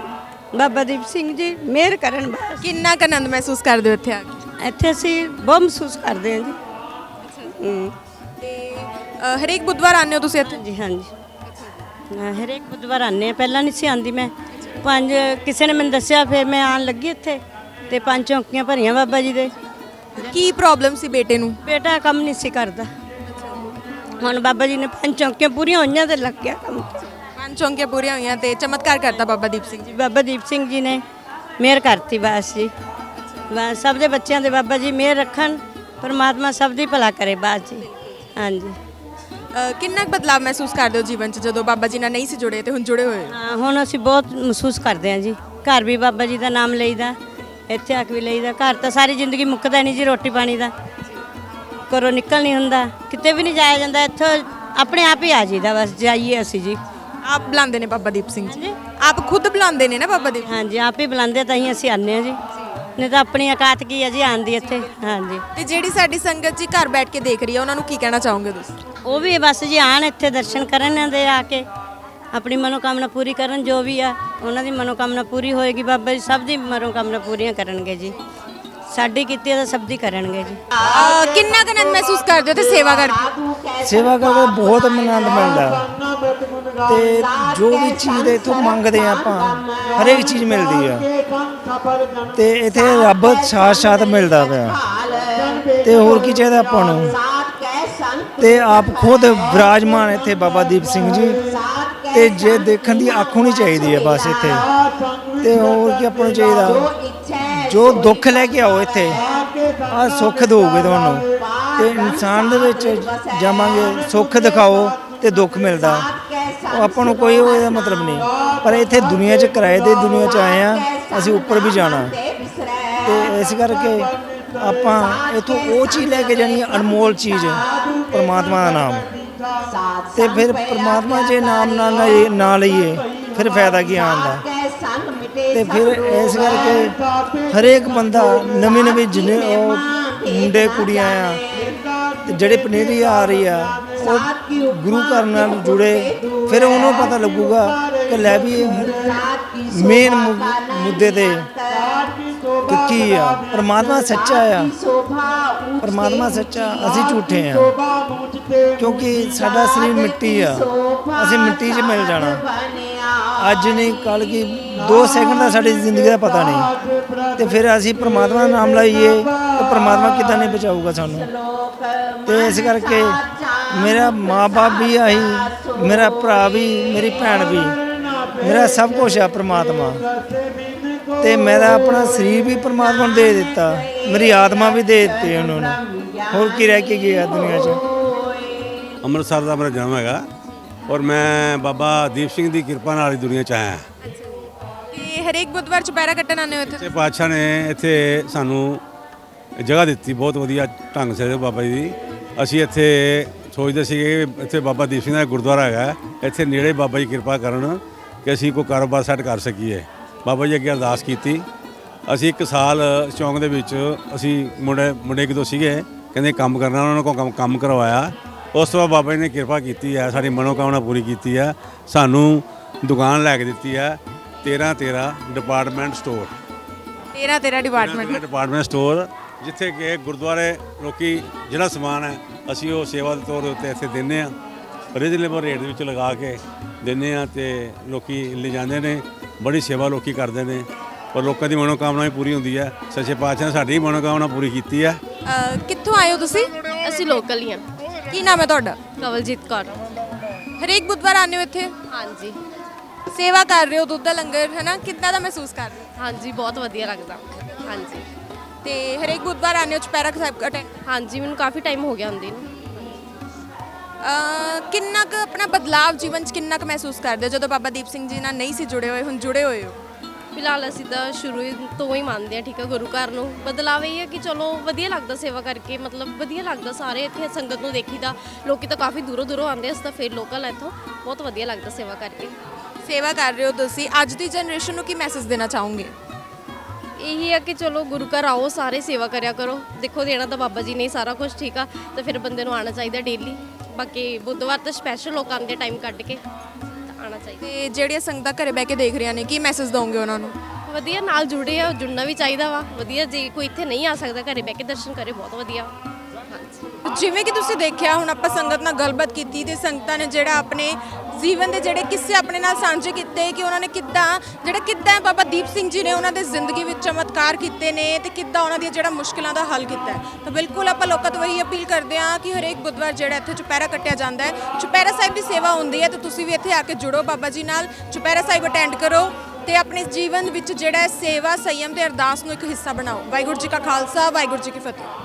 ਬਾਬਾ ਦੀਪ ਸਿੰਘ ਜੀ ਮਿਹਰ ਕਰਨ ਬਸ। ਕਿੰਨਾ ਕੁ ਆਨੰਦ ਮਹਿਸੂਸ ਕਰਦੇ ਹੋ ਇੱਥੇ ਆ ਕੇ? ਇੱਥੇ ਅਸੀਂ ਬਹੁਤ ਮਹਿਸੂਸ ਕਰਦੇ ਹਾਂ ਜੀ। ਹੂੰ। ਤੇ ਅ, ਹਰੇਕ ਬੁੱਧਵਾਰ ਆਉਂਦੇ ਹੋ ਤੁਸੀਂ ਇੱਥੇ? ਜੀ ਹਾਂਜੀ। ਹਾਂ, ਹਰੇਕ ਬੁੱਧਵਾਰ ਆਉਂਦੇ ਹਾਂ। ਪਹਿਲਾਂ ਨਹੀਂ ਸੀ ਆਂਦੀ ਮੈਂ। ਪੰਜ ਕਿਸੇ ਨੇ ਮੈਨੂੰ ਦੱਸਿਆ ਫਿਰ ਮੈਂ ਆਣ ਲੱਗੀ ਇੱਥੇ। ਤੇ ਪੰਜ ਚੌਂਕੀਆਂ ਭਰੀਆਂ ਬਾਬਾ ਜੀ ਦੇ। ਕੀ ਪ੍ਰੋਬਲਮ ਸੀ ਬੇਟੇ ਨੂੰ? ਬੇਟਾ ਕੰਮ ਨਹੀਂ ਸੀ ਕਰਦਾ। ਹੁਣ ਬਾਬਾ ਜੀ ਨੇ ਪੰਜ ਚੌਂਕੀਆਂ ਪੂਰੀਆਂ ਹੋਈਆਂ ਤੇ ਲੱਗ ਗਿਆ ਕੰਮ। ਪੰਜ ਚੌਂਕੀਆਂ ਪੂਰੀਆਂ ਹੋਈਆਂ ਤੇ ਚਮਤਕਾਰ ਕਰਤਾ ਬਾਬਾ ਦੀਪ ਸਿੰਘ ਜੀ। ਬਾਬਾ ਦੀਪ ਸਿੰਘ ਜੀ ਨੇ ਮਿਹਰ ਕਰਤੀ ਬਸ ਜੀ। ਬਸ ਸਭ ਦੇ ਬੱਚਿਆਂ ਦੇ ਬਾਬਾ ਜੀ ਮਿਹਰ ਰੱਖਣ ਪਰਮਾਤਮਾ ਸਭ ਦੀ ਭਲਾ ਕਰੇ ਬਸ ਜੀ। ਹਾਂਜੀ। ਅ, ਕਿੰਨਾ ਕੁ ਬਦਲਾਵ ਮਹਿਸੂਸ ਕਰਦੇ ਹੋ ਜੀਵਨ 'ਚ ਜਦੋਂ ਬਾਬਾ ਜੀ ਨਾਲ ਨਹੀਂ ਸੀ ਜੁੜੇ ਤੇ ਹੁਣ ਜੁੜੇ ਹੋਏ ਹੋ? ਹਾਂ ਹੁਣ ਅਸੀਂ ਬਹੁਤ ਮਹਿਸੂਸ ਕਰਦੇ ਹਾਂ ਜੀ। ਘਰ ਵੀ ਬਾਬਾ ਜੀ ਦਾ ਨਾਮ ਲਈਦਾ ਇੱਥੇ ਆ ਕੇ ਵੀ ਲਈਦਾ। ਘਰ ਤਾਂ ਸਾਰੀ ਜ਼ਿੰਦਗੀ ਮੁੱਕਦਾ ਨਹੀਂ ਜੀ ਰੋਟੀ ਪਾਣੀ ਦਾ। ਘਰੋਂ ਨਿਕਲ ਨਹੀਂ ਹੁੰਦਾ ਕਿਤੇ ਵੀ ਨਹੀਂ ਜਾਇਆ ਜਾਂਦਾ ਇੱਥੋਂ ਆਪਣੇ ਆਪ ਹੀ ਆ ਜੀਦਾ ਬਸ ਜਾਈਏ ਅਸੀਂ ਜੀ। ਆਪ ਬੁਲਾਉਂਦੇ ਨੇ ਬਾਬਾ ਦੀਪ ਸਿੰਘ ਜੀ? ਆਪ ਖੁਦ ਬੁਲਾਉਂਦੇ ਨੇ ਨਾ ਬਾਬਾ ਦੀਪ? ਹਾਂਜੀ ਆਪ ਹੀ ਬੁਲਾਉਂਦੇ ਤਾਂ ਹੀ ਅਸੀਂ ਆਨੇ ਹਾਂ ਜੀ। ਨਹੀਂ ਤਾਂ ਆਪਣੀ ਔਕਾਤ ਕੀ ਹੈ ਜੀ ਆਉਣ ਦੀ ਇੱਥੇ? ਹਾਂਜੀ। ਤੇ ਜਿਹੜੀ ਸਾਡੀ ਸੰਗਤ ਜੀ ਘਰ ਬੈਠ ਕੇ ਦੇਖ ਰਹੀ ਹੈ ਉਹਨਾਂ ਨੂੰ ਕੀ ਕਹਿਣਾ ਚਾਹੋਗੇ ਤੁਸੀਂ? ਉਹ ਵੀ ਬਸ ਜੀ ਆਣ ਇੱਥੇ ਦਰਸ਼ਨ ਕਰਨ ਦੇ ਆ ਕੇ ਆਪਣੀ ਮਨੋਕਾਮਨਾ ਪੂਰੀ ਕਰਨ ਜੋ ਵੀ ਆ ਉਹਨਾਂ ਦੀ ਮਨੋਕਾਮਨਾ ਪੂਰੀ ਹੋਏਗੀ ਬਾਬਾ ਜੀ ਸਭ ਦੀ ਮਨੋਕਾਮਨਾ ਪੂਰੀਆਂ ਕਰਨਗੇ ਜੀ। ਸਾਡੀ ਕੀਤੀ ਹੈ ਤਾਂ ਸਭ ਦੀ ਕਰਨਗੇ ਜੀ। ਕਿੰਨਾ ਕੁ ਆਨੰਦ ਮਹਿਸੂਸ ਕਰਦੇ ਹੋ ਤੇ ਸੇਵਾ ਕਰਕੇ ਸੇਵਾ ਕਰਕੇ ਬਹੁਤ ਆਨੰਦ ਮਿਲਦਾ। ਤੇ ਜੋ ਵੀ ਚੀਜ਼ ਦੇ ਇਥੋਂ ਮੰਗਦੇ ਆ ਆਪਾਂ ਹਰੇਕ ਚੀਜ਼ ਮਿਲਦੀ ਆ। ਤੇ ਇੱਥੇ ਰੱਬ ਸਾਥ ਸਾਥ ਮਿਲਦਾ ਪਿਆ। ਤੇ ਹੋਰ ਕੀ ਚਾਹੀਦਾ ਆਪਾਂ ਨੂੰ? ਤੇ ਆਪ ਖੁਦ ਵਿਰਾਜਮਾਨ ਇੱਥੇ ਬਾਬਾ ਦੀਪ ਸਿੰਘ ਜੀ। ਤੇ ਜੇ ਦੇਖਣ ਦੀ ਅੱਖ ਹੋਣੀ ਚਾਹੀਦੀ ਹੈ ਬਸ ਇੱਥੇ। ਤੇ ਹੋਰ ਕੀ ਆਪਾਂ ਨੂੰ ਚਾਹੀਦਾ? ਜੋ ਦੁੱਖ ਲੈ ਕੇ ਆਓ ਇੱਥੇ ਆ ਸੁੱਖ ਦੋਗੇ ਤੁਹਾਨੂੰ। ਤੇ ਇਨਸਾਨ ਦੇ ਵਿੱਚ ਜਾਵਾਂਗੇ, ਸੁੱਖ ਦਿਖਾਓ ਤੇ ਦੁੱਖ ਮਿਲਦਾ। ਉਹ ਆਪਾਂ ਨੂੰ ਕੋਈ ਉਹਦਾ ਮਤਲਬ ਨਹੀਂ। ਪਰ ਇੱਥੇ ਦੁਨੀਆ 'ਚ ਕਿਰਾਏ ਦੇ ਦੁਨੀਆ 'ਚ ਆਏ ਆ ਅਸੀਂ ਉੱਪਰ ਵੀ ਜਾਣਾ। ਤੇ ਇਸ ਕਰਕੇ ਆਪਾਂ ਇਥੋਂ ਉਹ ਚੀਜ਼ ਲੈ ਕੇ ਜਾਣੀ ਅਨਮੋਲ ਚੀਜ਼, ਪਰਮਾਤਮਾ ਦਾ ਨਾਮ। ਤੇ ਫਿਰ ਪਰਮਾਤਮਾ ਜੇ ਨਾਮ ਨਾਲ ਨਾ ਲਈਏ ਫਿਰ ਫਾਇਦਾ ਕੀ ਆਉਂਦਾ ਤੇ ਫਿਰ ਇਸ ਕਰਕੇ ਹਰੇਕ ਬੰਦਾ ਨਵੇਂ ਨਵੇਂ ਜਿੰਨੇ ਉਹ ਮੁੰਡੇ ਕੁੜੀਆਂ ਆ, ਤੇ ਜਿਹੜੇ ਪਨੀਰੀ ਆ ਰਹੀ ਆ, ਉਹ ਗੁਰੂ ਘਰ ਨਾਲ ਜੁੜੇ, ਫਿਰ ਉਹਨੂੰ ਪਤਾ ਲੱਗੂਗਾ ਕਿ ਲੈ ਵੀ ਮੇਨ ਮੁੱਦੇ ਤੇ ਕਿ ਕੀ ਆ। ਪਰਮਾਤਮਾ ਸੱਚਾ ਆ। ਪਰਮਾਤਮਾ ਸੱਚਾ, ਅਸੀਂ ਝੂਠੇ ਆ। ਕਿਉਂਕਿ ਸਾਡਾ ਸਰੀਰ ਮਿੱਟੀ ਆ। ਅਸੀਂ ਮਿੱਟੀ 'ਚ ਮਿਲ ਜਾਣਾ। ਅੱਜ ਨਹੀਂ ਕੱਲ ਕੀ? 2 ਸੈਕਿੰਡ ਦਾ ਸਾਡੀ ਜ਼ਿੰਦਗੀ ਦਾ ਪਤਾ ਨਹੀਂ। ਤੇ ਫਿਰ ਅਸੀਂ ਪਰਮਾਤਮਾ ਦਾ ਨਾਮ ਲਾਈਏ, ਤੇ ਪਰਮਾਤਮਾ ਕਿੱਦਾਂ ਨਹੀਂ ਬਚਾਊਗਾ ਸਾਨੂੰ? ਤੇ ਇਸ ਕਰਕੇ ਮੇਰਾ ਮਾਪੇ ਵੀ ਆਹੀ, ਮੇਰਾ ਭਰਾ ਵੀ, ਮੇਰੀ ਭੈਣ ਵੀ, ਮੇਰਾ ਸਭ ਕੁਝ ਆ ਪਰਮਾਤਮਾ। ਤੇ ਮੇਰਾ ਆਪਣਾ ਸਰੀਰ ਵੀ ਪਰਮਾਤਮਾ ਨੂੰ ਦੇ ਦਿੱਤਾ, ਮੇਰੀ ਆਤਮਾ ਵੀ ਦੇ ਦਿੱਤੀ ਉਹਨਾਂ ਨੂੰ। ਹੋਰ ਕੀ ਰਹਿ ਕੇ ਗਿਆ ਦੁਨੀਆ 'ਚ? ਅੰਮ੍ਰਿਤਸਰ ਦਾ ਮੇਰਾ ਜਨਮ ਹੈਗਾ। ਔਰ ਮੈਂ ਬਾਬਾ ਦੀਪ ਸਿੰਘ ਦੀ ਕਿਰਪਾ ਨਾਲ ਹੀ ਦੁਨੀਆ 'ਚ ਆਇਆ ਤੇ ਹਰੇਕ ਬੁੱਧਵਾਰ ਚੁਪਹਿਰਾ ਕੱਟਣ ਆਉਂਦੇ ਹੋ ਇੱਥੇ? ਤੇ ਪਾਤਸ਼ਾਹ ਨੇ ਇੱਥੇ ਸਾਨੂੰ ਜਗ੍ਹਾ ਦਿੱਤੀ ਬਹੁਤ ਵਧੀਆ ਢੰਗ ਸਿਰ ਬਾਬਾ ਜੀ ਦੀ। ਅਸੀਂ ਇੱਥੇ ਸੋਚਦੇ ਸੀਗੇ ਕਿ ਇੱਥੇ ਬਾਬਾ ਦੀਪ ਸਿੰਘ ਦਾ ਗੁਰਦੁਆਰਾ ਹੈਗਾ ਇੱਥੇ ਨੇੜੇ ਬਾਬਾ ਜੀ ਕਿਰਪਾ ਕਰਨ ਕਿ ਅਸੀਂ ਕੋਈ ਕਾਰੋਬਾਰ ਸੈੱਟ ਕਰ ਸਕੀਏ। ਬਾਬਾ ਜੀ ਅੱਗੇ ਅਰਦਾਸ ਕੀਤੀ। ਅਸੀਂ ਇੱਕ ਸਾਲ ਚੌਂਕ ਦੇ ਵਿੱਚ ਅਸੀਂ ਮੁੰਡੇ ਮੁੰਡੇ ਕਿਦੋਂ ਸੀਗੇ। ਕਹਿੰਦੇ ਕੰਮ ਕਰਨਾ ਉਹਨਾਂ ਕੋਲ ਕੰਮ ਕੰਮ ਕਰਵਾਇਆ। ਉਸ ਤੋਂ ਬਾਅਦ ਬਾਬਾ ਜੀ ਨੇ ਕਿਰਪਾ ਕੀਤੀ ਹੈ ਸਾਡੀ ਮਨੋਕਾਮਨਾ ਪੂਰੀ ਕੀਤੀ ਹੈ ਸਾਨੂੰ ਦੁਕਾਨ ਲੈ ਕੇ ਦਿੱਤੀ ਹੈ 13 13 ਡਿਪਾਰਟਮੈਂਟ ਸਟੋਰ ਤੇਰਾ ਤੇਰਾ ਡਿਪਾਰਟਮੈਂਟ ਡਿਪਾਰਟਮੈਂਟ ਸਟੋਰ ਜਿੱਥੇ ਕਿ ਗੁਰਦੁਆਰੇ ਲੋਕੀ ਜਿਹੜਾ ਸਮਾਨ ਹੈ ਅਸੀਂ ਉਹ ਸੇਵਾ ਦੇ ਤੌਰ ਦੇ ਉੱਤੇ ਇੱਥੇ ਦਿੰਦੇ ਆ ਰੀਜ਼ਨੇਬਲ ਰੇਟ ਦੇ ਵਿੱਚ ਲਗਾ ਕੇ ਦਿੰਦੇ ਆ ਤੇ ਲੋਕੀ ਲੈ ਜਾਂਦੇ ਨੇ ਬੜੀ ਸੇਵਾ ਲੋਕੀ ਕਰਦੇ ਨੇ। ਔਰ ਲੋਕਾਂ ਦੀ ਮਨੋਕਾਮਨਾ ਵੀ ਪੂਰੀ ਹੁੰਦੀ ਹੈ ਸੱਚੇ ਪਾਤਸ਼ਾਹ ਨੇ ਸਾਡੀ ਮਨੋਕਾਮਨਾ ਪੂਰੀ ਕੀਤੀ ਹੈ ਕਿੱਥੋਂ ਆਏ ਹੋ ਤੁਸੀਂ? ਅਸੀਂ ਲੋਕਲ ਹੀ ਹਾਂ। ਕੀ ਨਾਮ ਹੈ ਤੁਹਾਡਾ? ਕਵਲਜੀਤ ਕੌਰ। ਹਰੇਕ ਬੁੱਧਵਾਰ ਆਉਂਦੇ ਹੋ ਇੱਥੇ? ਹਾਂਜੀ। ਸੇਵਾ ਕਰ ਰਹੇ ਹੋ ਦੁੱਧ ਦਾ ਲੰਗਰ ਹੈ ਨਾ? ਕਿੰਨਾ ਦਾ ਮਹਿਸੂਸ ਕਰ ਰਹੇ ਹੋ? ਹਾਂਜੀ ਬਹੁਤ ਵਧੀਆ ਲੱਗਦਾ। ਹਾਂਜੀ। ਤੇ ਹਰੇਕ ਬੁੱਧਵਾਰ ਆਉਂਦੇ ਹੋ ਚੁਪਹਿਰਾ ਸਾਹਿਬ ਅਟੈਂਡ ਹਾਂਜੀ ਮੈਨੂੰ ਕਾਫੀ ਟਾਈਮ ਹੋ ਗਿਆ ਹੁੰਦੀ ਨੂੰ। ਕਿੰਨਾ ਕੁ ਆਪਣਾ ਬਦਲਾਵ ਜੀਵਨ 'ਚ ਕਿੰਨਾ ਕੁ ਮਹਿਸੂਸ ਕਰਦੇ ਹੋ? ਜਦੋਂ ਬਾਬਾ ਦੀਪ ਸਿੰਘ ਜੀ ਨਾਲ ਨਹੀਂ ਸੀ ਜੁੜੇ ਹੋਏ ਹੁਣ ਜੁੜੇ ਹੋਏ ਹੋ? ਫਿਲਹਾਲ ਅਸੀਂ ਤਾਂ ਸ਼ੁਰੂ ਹੀ ਤੋਂ ਹੀ ਮੰਨਦੇ ਆ ਠੀਕ ਆ ਗੁਰੂ ਘਰ ਨੂੰ। ਬਦਲਾਵ ਇਹ ਹੈ ਕਿ ਚਲੋ ਵਧੀਆ ਲੱਗਦਾ ਸੇਵਾ ਕਰਕੇ ਮਤਲਬ ਵਧੀਆ ਲੱਗਦਾ ਸਾਰੇ ਇੱਥੇ ਸੰਗਤ ਨੂੰ ਦੇਖੀਦਾ। ਲੋਕੀ ਤਾਂ ਕਾਫੀ ਦੂਰੋਂ ਦੂਰੋਂ ਆਉਂਦੇ ਆ ਅਸੀਂ ਤਾਂ ਫਿਰ ਲੋਕਲ ਇੱਥੋਂ। ਬਹੁਤ ਵਧੀਆ ਲੱਗਦਾ ਸੇਵਾ ਕਰਕੇ। ਸੇਵਾ ਕਰ ਰਹੇ ਹੋ ਤੁਸੀਂ। ਅੱਜ ਦੀ ਜਨਰੇਸ਼ਨ ਨੂੰ ਕੀ ਮੈਸੇਜ ਦੇਣਾ ਚਾਹੋਗੇ? ਇਹੀ ਹੈ ਕਿ ਚਲੋ ਗੁਰੂ ਘਰ ਆਓ ਸਾਰੇ ਸੇਵਾ ਕਰਿਆ ਕਰੋ। ਦੇਖੋ ਦੇਣਾ ਤਾਂ ਬਾਬਾ ਜੀ ਨੇ ਸਾਰਾ ਕੁਝ ਠੀਕ ਆ। ਤੇ ਫਿਰ ਬੰਦੇ ਨੂੰ ਆਉਣਾ ਚਾਹੀਦਾ ਡੇਲੀ ਬਾਕੀ ਬੁੱਧਵਾਰ ਤਾਂ ਸਪੈਸ਼ਲ ਲੋਕ ਆਉਂਦੇ ਟਾਈਮ ਕੱਢ ਕੇ। ਆਉਣਾ ਚਾਹੀਦਾ। ਤੇ ਜਿਹੜੀਆਂ ਸੰਗਤਾਂ ਘਰੇ ਬਹਿ ਕੇ ਦੇਖ ਰਹੀਆਂ ਨੇ ਕੀ ਮੈਸੇਜ ਦੋਗੇ ਉਹਨਾਂ ਨੂੰ? ਵਧੀਆ ਨਾਲ ਜੁੜੇ ਆ ਜੁੜਨਾ ਵੀ ਚਾਹੀਦਾ ਵਾ। ਵਧੀਆ ਜੇ ਕੋਈ ਇੱਥੇ ਨਹੀਂ ਆ ਸਕਦਾ ਘਰੇ ਬਹਿ ਕੇ ਦਰਸ਼ਨ ਕਰੇ ਬਹੁਤ ਵਧੀਆ। ਜਿਵੇਂ ਕਿ ਤੁਸੀਂ ਦੇਖਿਆ ਹੁਣ ਆਪਾਂ ਸੰਗਤ ਨਾਲ ਗੱਲਬਾਤ ਕੀਤੀ ਤੇ ਸੰਗਤਾਂ ਨੇ ਜਿਹੜਾ ਆਪਣੇ ਜੀਵਨ ਦੇ ਜਿਹੜੇ ਕਿੱਸੇ ਆਪਣੇ ਨਾਲ ਸਾਂਝੇ ਕੀਤੇ ਕਿ ਉਹਨਾਂ ਨੇ ਕਿੱਦਾਂ, ਜਿਹੜਾ ਕਿੱਦਾਂ ਬਾਬਾ ਦੀਪ ਸਿੰਘ ਜੀ ਨੇ ਉਹਨਾਂ ਦੇ ਜ਼ਿੰਦਗੀ ਵਿੱਚ ਚਮਤਕਾਰ ਕੀਤੇ ਨੇ ਤੇ ਕਿੱਦਾਂ ਉਹਨਾਂ ਦੀਆਂ ਜਿਹੜਾ ਮੁਸ਼ਕਲਾਂ ਦਾ ਹੱਲ ਕੀਤਾ ਤਾਂ ਬਿਲਕੁਲ ਆਪਾਂ ਲੋਕਾਂ ਤੋਂ ਇਹੀ ਅਪੀਲ ਕਰਦੇ ਹਾਂ ਕਿ ਹਰੇਕ ਬੁੱਧਵਾਰ ਜਿਹੜਾ ਇੱਥੇ ਚੁਪਹਿਰਾ ਕੱਟਿਆ ਜਾਂਦਾ ਹੈ। ਚੁਪਹਿਰਾ ਸਾਹਿਬ ਦੀ ਸੇਵਾ ਹੁੰਦੀ ਹੈ ਤੇ ਤੁਸੀਂ ਵੀ ਇੱਥੇ ਆ ਕੇ ਜੁੜੋ ਬਾਬਾ ਜੀ ਨਾਲ। ਚੁਪਹਿਰਾ ਸਾਹਿਬ ਅਟੈਂਡ ਕਰੋ ਤੇ ਆਪਣੇ ਜੀਵਨ ਵਿੱਚ ਜਿਹੜਾ ਸੇਵਾ, ਸੰਯਮ ਤੇ ਅਰਦਾਸ ਨੂੰ ਇੱਕ ਹਿੱਸਾ ਬਣਾਓ। ਵਾਹਿਗੁਰੂ ਜੀ ਕਾ ਖਾਲਸਾ, ਵਾਹਿਗੁਰੂ ਜੀ ਕੀ ਫਤਿਹ।